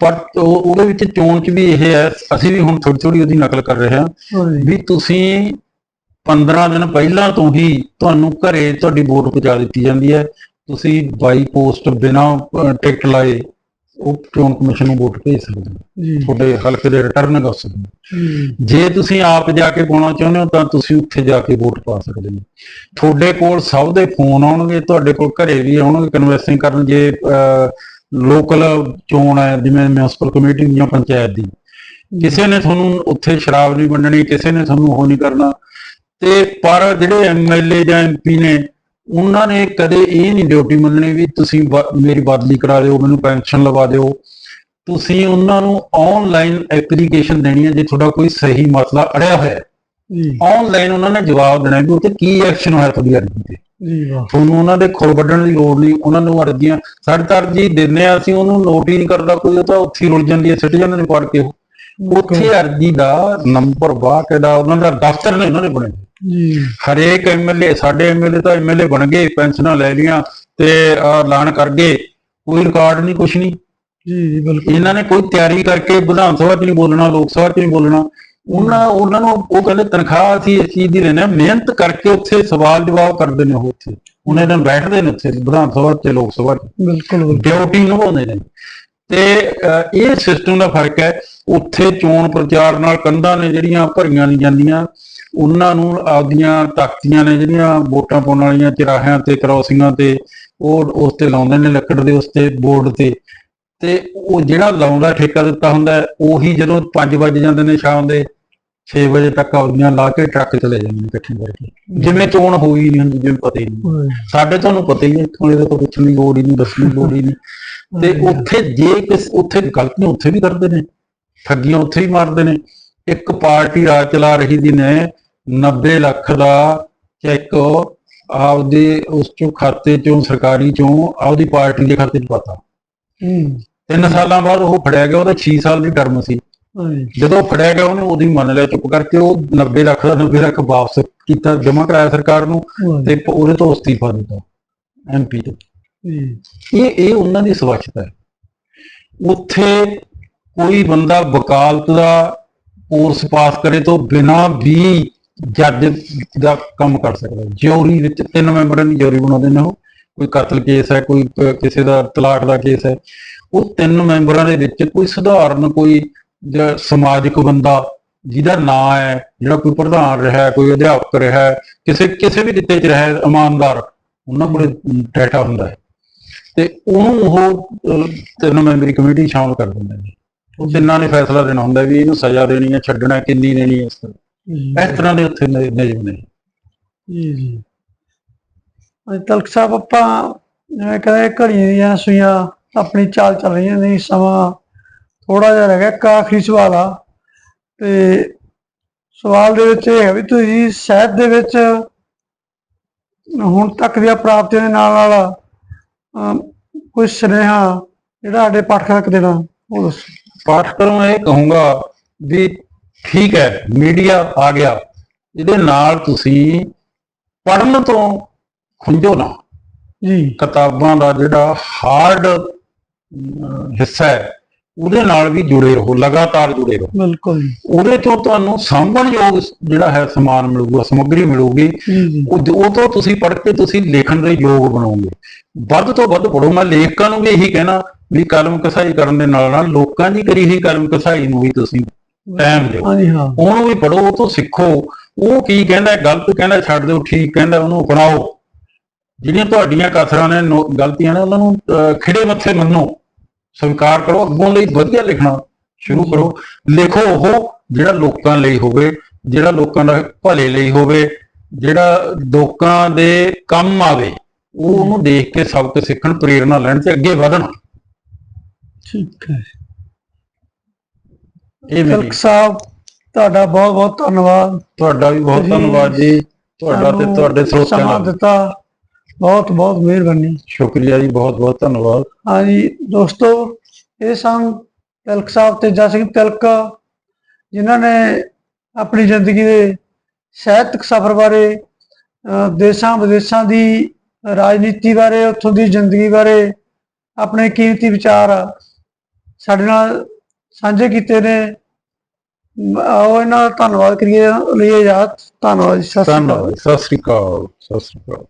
ਪਰ ਉਹ- ਉਹਦੇ ਵਿੱਚ ਚੋਣ ਚ ਵੀ ਇਹ ਹੈ ਅਸੀਂ ਵੀ ਹੁਣ ਥੋੜੀ ਥੋੜੀ ਉਹਦੀ ਨਕਲ ਕਰ ਰਹੇ ਹਾਂ ਵੀ ਤੁਸੀਂ 15 ਦਿਨ ਪਹਿਲਾਂ ਤੋਂ ਹੀ ਤੁਹਾਨੂੰ ਘਰੇ ਤੁਹਾਡੀ ਵੋਟ ਪਹੁੰਚਾ ਦਿੱਤੀ ਜਾਂਦੀ ਹੈ। ਤੁਸੀਂ ਬਾਈ ਪੋਸਟ ਬਿਨਾਂ ਟਿਕਟ ਲਾਏ ਉਹ ਚੋਣ ਕਮਿਸ਼ਨ ਨੂੰ ਵੋਟ ਭੇਜ ਸਕਦੇ ਹੋ। ਤੁਹਾਡੇ ਹਲਕੇ ਦੇ ਰਿਟਰਨ ਕਰ ਸਕਦੇ ਹੋ ਜੀ। ਤੁਸੀਂ ਆਪ ਜਾ ਕੇ ਪਾਉਣਾ ਚਾਹੁੰਦੇ ਹੋ ਤਾਂ ਤੁਸੀਂ ਉੱਥੇ ਜਾ ਕੇ ਵੋਟ ਪਾ ਸਕਦੇ ਹੋ। ਤੁਹਾਡੇ ਕੋਲ ਸਭ ਦੇ ਫੋਨ ਆਉਣਗੇ ਤੁਹਾਡੇ ਕੋਲ ਘਰੇ ਵੀ ਆਉਣਗੇ ਕਨਵੈਸਿੰਗ ਕਰਨ। ਜੇ ਲੋਕਲ ਚੋਣ ਹੈ ਜਿਵੇਂ ਮਿਊਨਿਸਪਲ ਕਮੇਟੀ ਜਾਂ ਪੰਚਾਇਤ ਦੀ ਕਿਸੇ ਨੇ ਤੁਹਾਨੂੰ ਉੱਥੇ ਸ਼ਰਾਬ ਨਹੀਂ ਵੰਡਣੀ ਕਿਸੇ ਨੇ ਤੁਹਾਨੂੰ ਉਹ ਨਹੀਂ ਕਰਨਾ। ਤੇ ਪਰ ਜਿਹੜੇ ਐਮਐਲਏ ਜਾਂ ਐਮਪੀ ਨੇ ਉਹਨਾਂ ਨੇ ਕਦੇ ਇਹ ਨਹੀਂ ਡਿਊਟੀ ਮੰਨਣੀ ਵੀ ਤੁਸੀਂ ਮੇਰੀ ਬਦਲੀ ਕਰਾ ਦਿਓ ਮੈਨੂੰ ਪੈਨਸ਼ਨ ਲਵਾ ਦਿਓ। ਤੁਸੀਂ ਉਹਨਾਂ ਨੂੰ ਆਨਲਾਈਨ ਐਪਲੀਕੇਸ਼ਨ ਦੇਣੀ ਹੈ ਜੇ ਤੁਹਾਡਾ ਕੋਈ ਸਹੀ ਮਸਲਾ ਅੜਿਆ ਹੋਇਆ ਹੈ। ਜੀ। ਆਨਲਾਈਨ ਉਹਨਾਂ ਨੇ ਜਵਾਬ ਦੇਣਾ ਵੀ ਉੱਤੇ ਕੀ ਐਕਸ਼ਨ ਹੋਇਆ ਤੁਹਾਡੀ ਅਰਜ਼ੀ ਤੇ। ਜੀ ਵਾਹ। ਤੁਹਾਨੂੰ ਉਹਨਾਂ ਦੇ ਖੁਰ ਵੱਢਣ ਦੀ ਲੋੜ ਨਹੀਂ ਉਹਨਾਂ ਨੂੰ ਅਰਜ਼ੀਆਂ ਸਾਡੇ ਤਾਂ ਅਰਜ਼ੀ ਦਿੰਦੇ ਆ ਅਸੀਂ ਉਹਨੂੰ ਨੋਟ ਹੀ ਨਹੀਂ ਕਰਦਾ ਕੋਈ ਉਹ ਤਾਂ ਉੱਥੇ ਹੀ ਰੁਲ ਜਾਂਦੀ ਹੈ ਸਿਟੀਜ਼ਨ ਨੇ ਪੜ੍ਹ ਕੇ ਉਹ। ਉੱਥੇ ਅਰਜ਼ੀ ਦਾ ਨੰਬਰ ਵਾਕ ਦਾ ਉਹਨਾਂ ਦਾ ਦਫ਼ਤਰ ਨੇ ਉਹਨਾਂ ਨੇ ਬਣੇ ਜੀ। ਹਰੇਕ ਐਮਐਲਏ ਸਾਡੇ ਐਮਐਲਏ ਤਾਂ ਐਮਐਲਏ ਬਣ ਗਏ ਪੈਨਸ਼ਨਾਂ ਲੈ ਲੀਆਂ ਤੇ ਐਲਾਨ ਕਰ ਗਏ। ਕੋਈ ਰਿਕਾਰਡ ਨਹੀਂ ਕੁਛ ਨਹੀਂ। ਜੀ ਜੀ ਬਿਲਕੁਲ। ਇਹਨਾਂ ਨੇ ਕੋਈ ਤਿਆਰੀ ਕਰਕੇ ਵਿਧਾਨ ਸਭਾ 'ਚ ਨਹੀਂ ਬੋਲਣਾ ਲੋਕ ਸਭਾ 'ਚ ਨਹੀਂ ਬੋਲਣਾ। ਉਹਨਾਂ ਉਹਨਾਂ ਨੂੰ ਉਹ ਕਹਿੰਦੇ ਤਨਖਾਹ ਅਸੀਂ ਇਸ ਚੀਜ਼ ਦੀ ਲੈਣਾ ਮਿਹਨਤ ਕਰਕੇ ਉੱਥੇ ਸਵਾਲ ਜਵਾਬ ਕਰਦੇ ਨੇ ਉਹ ਉੱਥੇ। ਉਹਨਾਂ ਦਿਨ ਬੈਠਦੇ ਨੇ ਉੱਥੇ ਵਿਧਾਨ ਸਭਾ 'ਚ ਲੋਕ ਸਭਾ 'ਚ। ਬਿਲਕੁਲ ਡਿਊਟੀ ਨਿਭਾਉਂਦੇ ਨੇ। ਤੇ ਇਹ ਸਿਸਟਮ ਦਾ ਫ਼ਰਕ ਹੈ ਉੱਥੇ ਚੋਣ ਪ੍ਰਚਾਰ ਨਾਲ ਕੰਧਾਂ ਨੇ ਜਿਹੜੀਆਂ ਭਰੀਆਂ ਨਹੀਂ ਜਾਂਦੀਆਂ। ਉਹਨਾਂ ਨੂੰ ਆਪਦੀਆਂ ਤਖਤੀਆਂ ਨੇ ਜਿਹੜੀਆਂ ਵੋਟਾਂ ਪਾਉਣ ਵਾਲੀਆਂ ਚਰਾਹਿਆਂ ਤੇ ਕ੍ਰਾਸਿੰਗਾਂ ਤੇ ਉਹ ਉਸ ਤੇ ਲਾਉਂਦੇ ਨੇ ਲੱਕੜ ਦੇ ਉਸ ਤੇ ਬੋਰਡ ਤੇ। ਤੇ ਉਹ ਜਿਹੜਾ ਲਾਉਂਦਾ ਠੇਕਾ ਦਿੱਤਾ ਹੁੰਦਾ ਹੈ, ਉਹੀ ਜਦੋਂ 5 ਵਜੇ ਜਾਂਦੇ ਨੇ ਸ਼ਾਮ ਦੇ 6 ਵਜੇ ਤੱਕ ਆਪਦੀਆਂ ਲਾ ਕੇ ਟਰੱਕ ਚਲੇ ਜਾਂਦੇ ਨੇ ਇਕੱਠੇ ਕਰਕੇ ਜਿਵੇਂ ਚੋਣ ਹੋਈ ਨਹੀਂ ਹੁੰਦੀ ਜਿਵੇਂ ਪਤਾ ਹੀ ਨਹੀਂ। ਸਾਡੇ ਤੁਹਾਨੂੰ ਪਤਾ ਹੀ ਹੈ ਇੱਥੋਂ ਇਹਦੇ ਤੋਂ ਪੁੱਛਣ ਦੀ ਲੋੜ ਹੀ ਨਹੀਂ ਦੱਸਣ ਦੀ ਲੋੜ ਹੀ ਨਹੀਂ। ਤੇ ਉੱਥੇ ਜੇ ਕਿਸ ਉੱਥੇ ਗਲਤੀਆਂ ਉੱਥੇ ਵੀ ਕਰਦੇ ਨੇ ਠੱਗੀਆਂ ਉੱਥੇ ਵੀ ਮਾਰਦੇ ਨੇ। ਇੱਕ ਪਾਰਟੀ ਰਾਜ ਚਲਾ ਰਹੀ ਦੀ ਨੇ 90 ਲੱਖ ਦਾ ਚੈੱਕ ਆਪਦੇ ਉਸ ਚੋਂ ਖਾਤੇ ਚੋਂ ਸਰਕਾਰੀ ਚੋਂ ਆਪਦੀ ਪਾਰਟੀ ਦੇ ਖਾਤੇ 'ਚ ਪਾਤਾ। ਹੂੰ। ਤਿੰਨ ਸਾਲਾਂ ਬਾਅਦ ਉਹ ਫੜਿਆ ਗਿਆ ਉਹਦਾ 6 ਸਾਲ ਦੀ ਟਰਮ ਸੀ। ਜਦੋਂ ਫੜਿਆ ਗਿਆ ਉਹਨੇ ਉਹਦੀ ਮੰਨ ਲਿਆ ਚੁੱਪ ਕਰਕੇ ਉਹ 90 ਲੱਖ ਦਾ 90 ਲੱਖ ਵਾਪਸ ਕੀਤਾ ਜਮ੍ਹਾਂ ਕਰਾਇਆ ਸਰਕਾਰ ਨੂੰ ਤੇ ਉਹਦੇ ਤੋਂ ਅਸਤੀਫਾ ਦਿੱਤਾ ਐਮਪੀ ਤੋਂ। ਇਹ ਇਹ ਉਹਨਾਂ ਦੀ ਸਵੱਛਤਾ ਹੈ। ਉੱਥੇ ਕੋਈ ਬੰਦਾ ਵਕਾਲਤ ਦਾ ਕੋਰਸ ਪਾਸ ਕਰੇ ਤੋਂ ਬਿਨਾ ਵੀ ਜੱਜ ਦਾ ਕੰਮ ਕਰ ਸਕਦਾ। ਹੈ। ਵਿੱਚ ਤਿੰਨ ਮੈਂਬਰਾਂ ਦੀ ਜਿਉਰੀ ਬਣਾਉਂਦੇ ਨੇ ਉਹ। ਕੋਈ ਕਤਲ ਕੇਸ ਹੈ, ਕੋਈ ਕਿਸੇ ਦਾ ਤਲਾਕ ਦਾ ਕੇਸ ਹੈ। ਉਹ ਤਿੰਨ ਮੈਂਬਰਾਂ ਦੇ ਵਿੱਚ ਕੋਈ ਸਧਾਰਨ ਕੋਈ ਸਮਾਜਿਕ ਬੰਦਾ ਜਿਹਦਾ ਨਾਂ ਹੈ, ਜਿਹੜਾ ਕੋਈ ਪ੍ਰਧਾਨ ਰਿਹਾ, ਕੋਈ ਅਧਿਆਪਕ ਰਿਹਾ, ਕਿਸੇ ਕਿਸੇ ਵੀ ਦਿੱਤੇ 'ਚ ਰਿਹਾ, ਇਮਾਨਦਾਰ, ਉਹਨਾਂ ਕੋਲੇ ਡਾਟਾ ਹੁੰਦਾ ਹੈ। ਤੇ ਉਹਨੂੰ ਉਹ ਤਿੰਨ ਮੈਂਬਰੀ ਕਮੇਟੀ ਸ਼ਾਮਲ ਕਰ ਦਿੰਦੇ ਨੇ ਉਹ ਤਿੰਨਾਂ ਨੇ ਫੈਸਲਾ ਦੇਣਾ ਹੁੰਦਾ ਵੀ ਇਹਨੂੰ ਸਜ਼ਾ ਦੇਣੀ ਹੈ ਛੱਡਣਾ ਕਿੰਨੀ ਦੇਣੀ ਹੈ ਇਸ ਤਰ੍ਹਾਂ। ਇਸ ਤਰ੍ਹਾਂ ਦੇ ਉੱਥੇ ਨਿਯਮ ਨੇ ਜੀ ਜੀ। ਅੱਜ ਤਲਕ ਸਾਹਿਬ ਆਪਾਂ ਜਿਵੇਂ ਕਹਿੰਦੇ ਘੜੀਆਂ ਦੀਆਂ ਸੂਈਆਂ ਆਪਣੀ ਚਾਲ ਚੱਲ ਰਹੀਆਂ ਨੇ ਸਮਾਂ ਥੋੜਾ ਜਿਹਾ ਰਹਿ ਗਿਆ ਇੱਕ ਆਖਰੀ ਸਵਾਲ ਆ। ਤੇ ਸਵਾਲ ਦੇ ਵਿੱਚ ਇਹ ਹੈ ਵੀ ਤੁਸੀਂ ਸਾਹਿਤ ਦੇ ਵਿੱਚ ਹੁਣ ਤੱਕ ਦੀਆਂ ਪ੍ਰਾਪਤੀਆਂ ਦੇ ਨਾਲ ਨਾਲ ਕੋਈ ਸੁਨੇਹਾ ਜਿਹੜਾ ਸਾਡੇ ਪਾਠਕਾਂ ਤੱਕ ਦੇਣਾ ਉਹ ਦੱਸੋ। ਪਾਠਕਾਂ ਨੂੰ ਇਹ ਕਹੂੰਗਾ ਵੀ ਠੀਕ ਹੈ ਮੀਡੀਆ ਆ ਗਿਆ। ਇਹਦੇ ਨਾਲ ਤੁਸੀਂ ਪੜ੍ਹਨ ਤੋਂ ਖੁੰਝੋ ਨਾ। ਜੀ। ਕਿਤਾਬਾਂ ਦਾ ਜਿਹੜਾ ਹਾਰਡ ਹਿੱਸਾ ਹੈ ਉਹਦੇ ਨਾਲ ਵੀ ਜੁੜੇ ਰਹੋ ਲਗਾਤਾਰ ਜੁੜੇ ਰਹੋ। ਬਿਲਕੁਲ ਉਹਦੇ ਤੋਂ ਤੁਹਾਨੂੰ ਸਾਂਭਣ ਯੋਗ ਜਿਹੜਾ ਹੈ ਸਮਾਨ ਮਿਲੂਗਾ ਸਮੱਗਰੀ ਮਿਲੂਗੀ। ਉਹ ਤੋਂ ਤੁਸੀਂ ਪੜ੍ਹ ਕੇ ਤੁਸੀਂ ਲਿਖਣ ਦੇ ਯੋਗ ਬਣੋਗੇ। ਵੱਧ ਤੋਂ ਵੱਧ ਪੜੋ ਮੈਂ ਲੇਖਕਾਂ ਨੂੰ ਵੀ ਇਹੀ ਕਹਿਣਾ ਵੀ ਕਲਮ ਕਸਾਈ ਕਰਨ ਦੇ ਨਾਲ ਨਾਲ ਲੋਕਾਂ ਦੀ ਕਰੀ ਹੋਈ ਕਲਮ ਕਸਾਈ ਨੂੰ ਵੀ ਤੁਸੀਂ ਟਾਈਮ ਦਿਓ। ਹਾਂਜੀ ਹਾਂ। ਉਹਨੂੰ ਵੀ ਪੜੋ ਉਹ ਤੋਂ ਸਿੱਖੋ। ਉਹ ਕੀ ਕਹਿੰਦਾ ਗਲਤ ਕਹਿੰਦਾ ਛੱਡ ਦਿਓ ਠੀਕ ਕਹਿੰਦਾ ਉਹਨੂੰ ਅਪਣਾਓ। ਜਿਹੜੀਆਂ ਤੁਹਾਡੀਆਂ ਕਸਰਾਂ ਨੇ ਗਲਤੀਆਂ ਨੇ ਉਹਨਾਂ ਨੂੰ ਖਿੜੇ ਮੱਥੇ ਮੰਨੋ। ਸਵੀਕਾਰ ਕਰੋ ਅੱਗੋਂ ਲਈ ਵਧੀਆ ਲਿਖਣਾ ਸ਼ੁਰੂ ਕਰੋ। ਲਿਖੋ ਉਹ ਜਿਹੜਾ ਲੋਕਾਂ ਲਈ ਹੋਵੇ ਜਿਹੜਾ ਲੋਕਾਂ ਦਾ ਭਲੇ ਲਈ ਹੋਵੇ ਜਿਹੜਾ ਲੋਕਾਂ ਦੇ ਕੰਮ ਆਵੇ ਉਹ ਉਹਨੂੰ ਦੇਖ ਕੇ ਸਬਕ ਸਿੱਖਣ ਪ੍ਰੇਰਣਾ ਲੈਣ ਤੇ ਅੱਗੇ ਵਧਣ। ਠੀਕ ਹੈ। ਇਹ ਮੇਰੀ ਸਾਹਿਬ ਤੁਹਾਡਾ ਬਹੁਤ ਬਹੁਤ ਧੰਨਵਾਦ। ਤੁਹਾਡਾ ਵੀ ਬਹੁਤ ਤੁਸੀਂ ਧੰਨਵਾਦ ਜੀ। ਤੁਹਾਡਾ ਤੇ ਸਾਨੂੰ ਤੁਹਾਡੇ ਸਰੋਤਿਆਂ ਸਮਾਂ ਦਾ ਦਿੱਤਾ। ਬਹੁਤ ਬਹੁਤ ਮਿਹਰਬਾਨੀ। ਸ਼ੁਕਰੀਆ ਜੀ ਬਹੁਤ ਬਹੁਤ ਧੰਨਵਾਦ। ਹਾਂਜੀ ਦੋਸਤੋ ਇਹ ਸਨ ਤਿਲਕ ਸਾਹਿਬ ਤੇਜਾ ਸਿੰਘ ਤਿਲਕ ਜਿਨ੍ਹਾਂ ਨੇ ਆਪਣੀ ਜ਼ਿੰਦਗੀ ਦੇ ਸਾਹਿਤਕ ਸਫ਼ਰ ਬਾਰੇ ਅਹ ਦੇਸ਼ਾਂ ਵਿਦੇਸ਼ਾਂ ਦੀ ਰਾਜਨੀਤੀ ਬਾਰੇ ਉੱਥੋਂ ਦੀ ਜ਼ਿੰਦਗੀ ਬਾਰੇ ਆਪਣੇ ਕੀਮਤੀ ਵਿਚਾਰ ਸਾਡੇ ਨਾਲ ਸਾਂਝੇ ਕੀਤੇ ਨੇ। ਆਓ ਇਹਨਾਂ ਦਾ ਧੰਨਵਾਦ ਕਰੀਏ ਲਈ ਇਜਾਜ਼ਤ ਧੰਨਵਾਦ ਜੀ, ਸਤਿ ਸ਼੍ਰੀ ਅਕਾਲ। ਧੰਨਵਾਦ, ਸਤਿ ਸ੍ਰੀ ਅਕਾਲ, ਸਤਿ ਸ੍ਰੀ ਅਕਾਲ।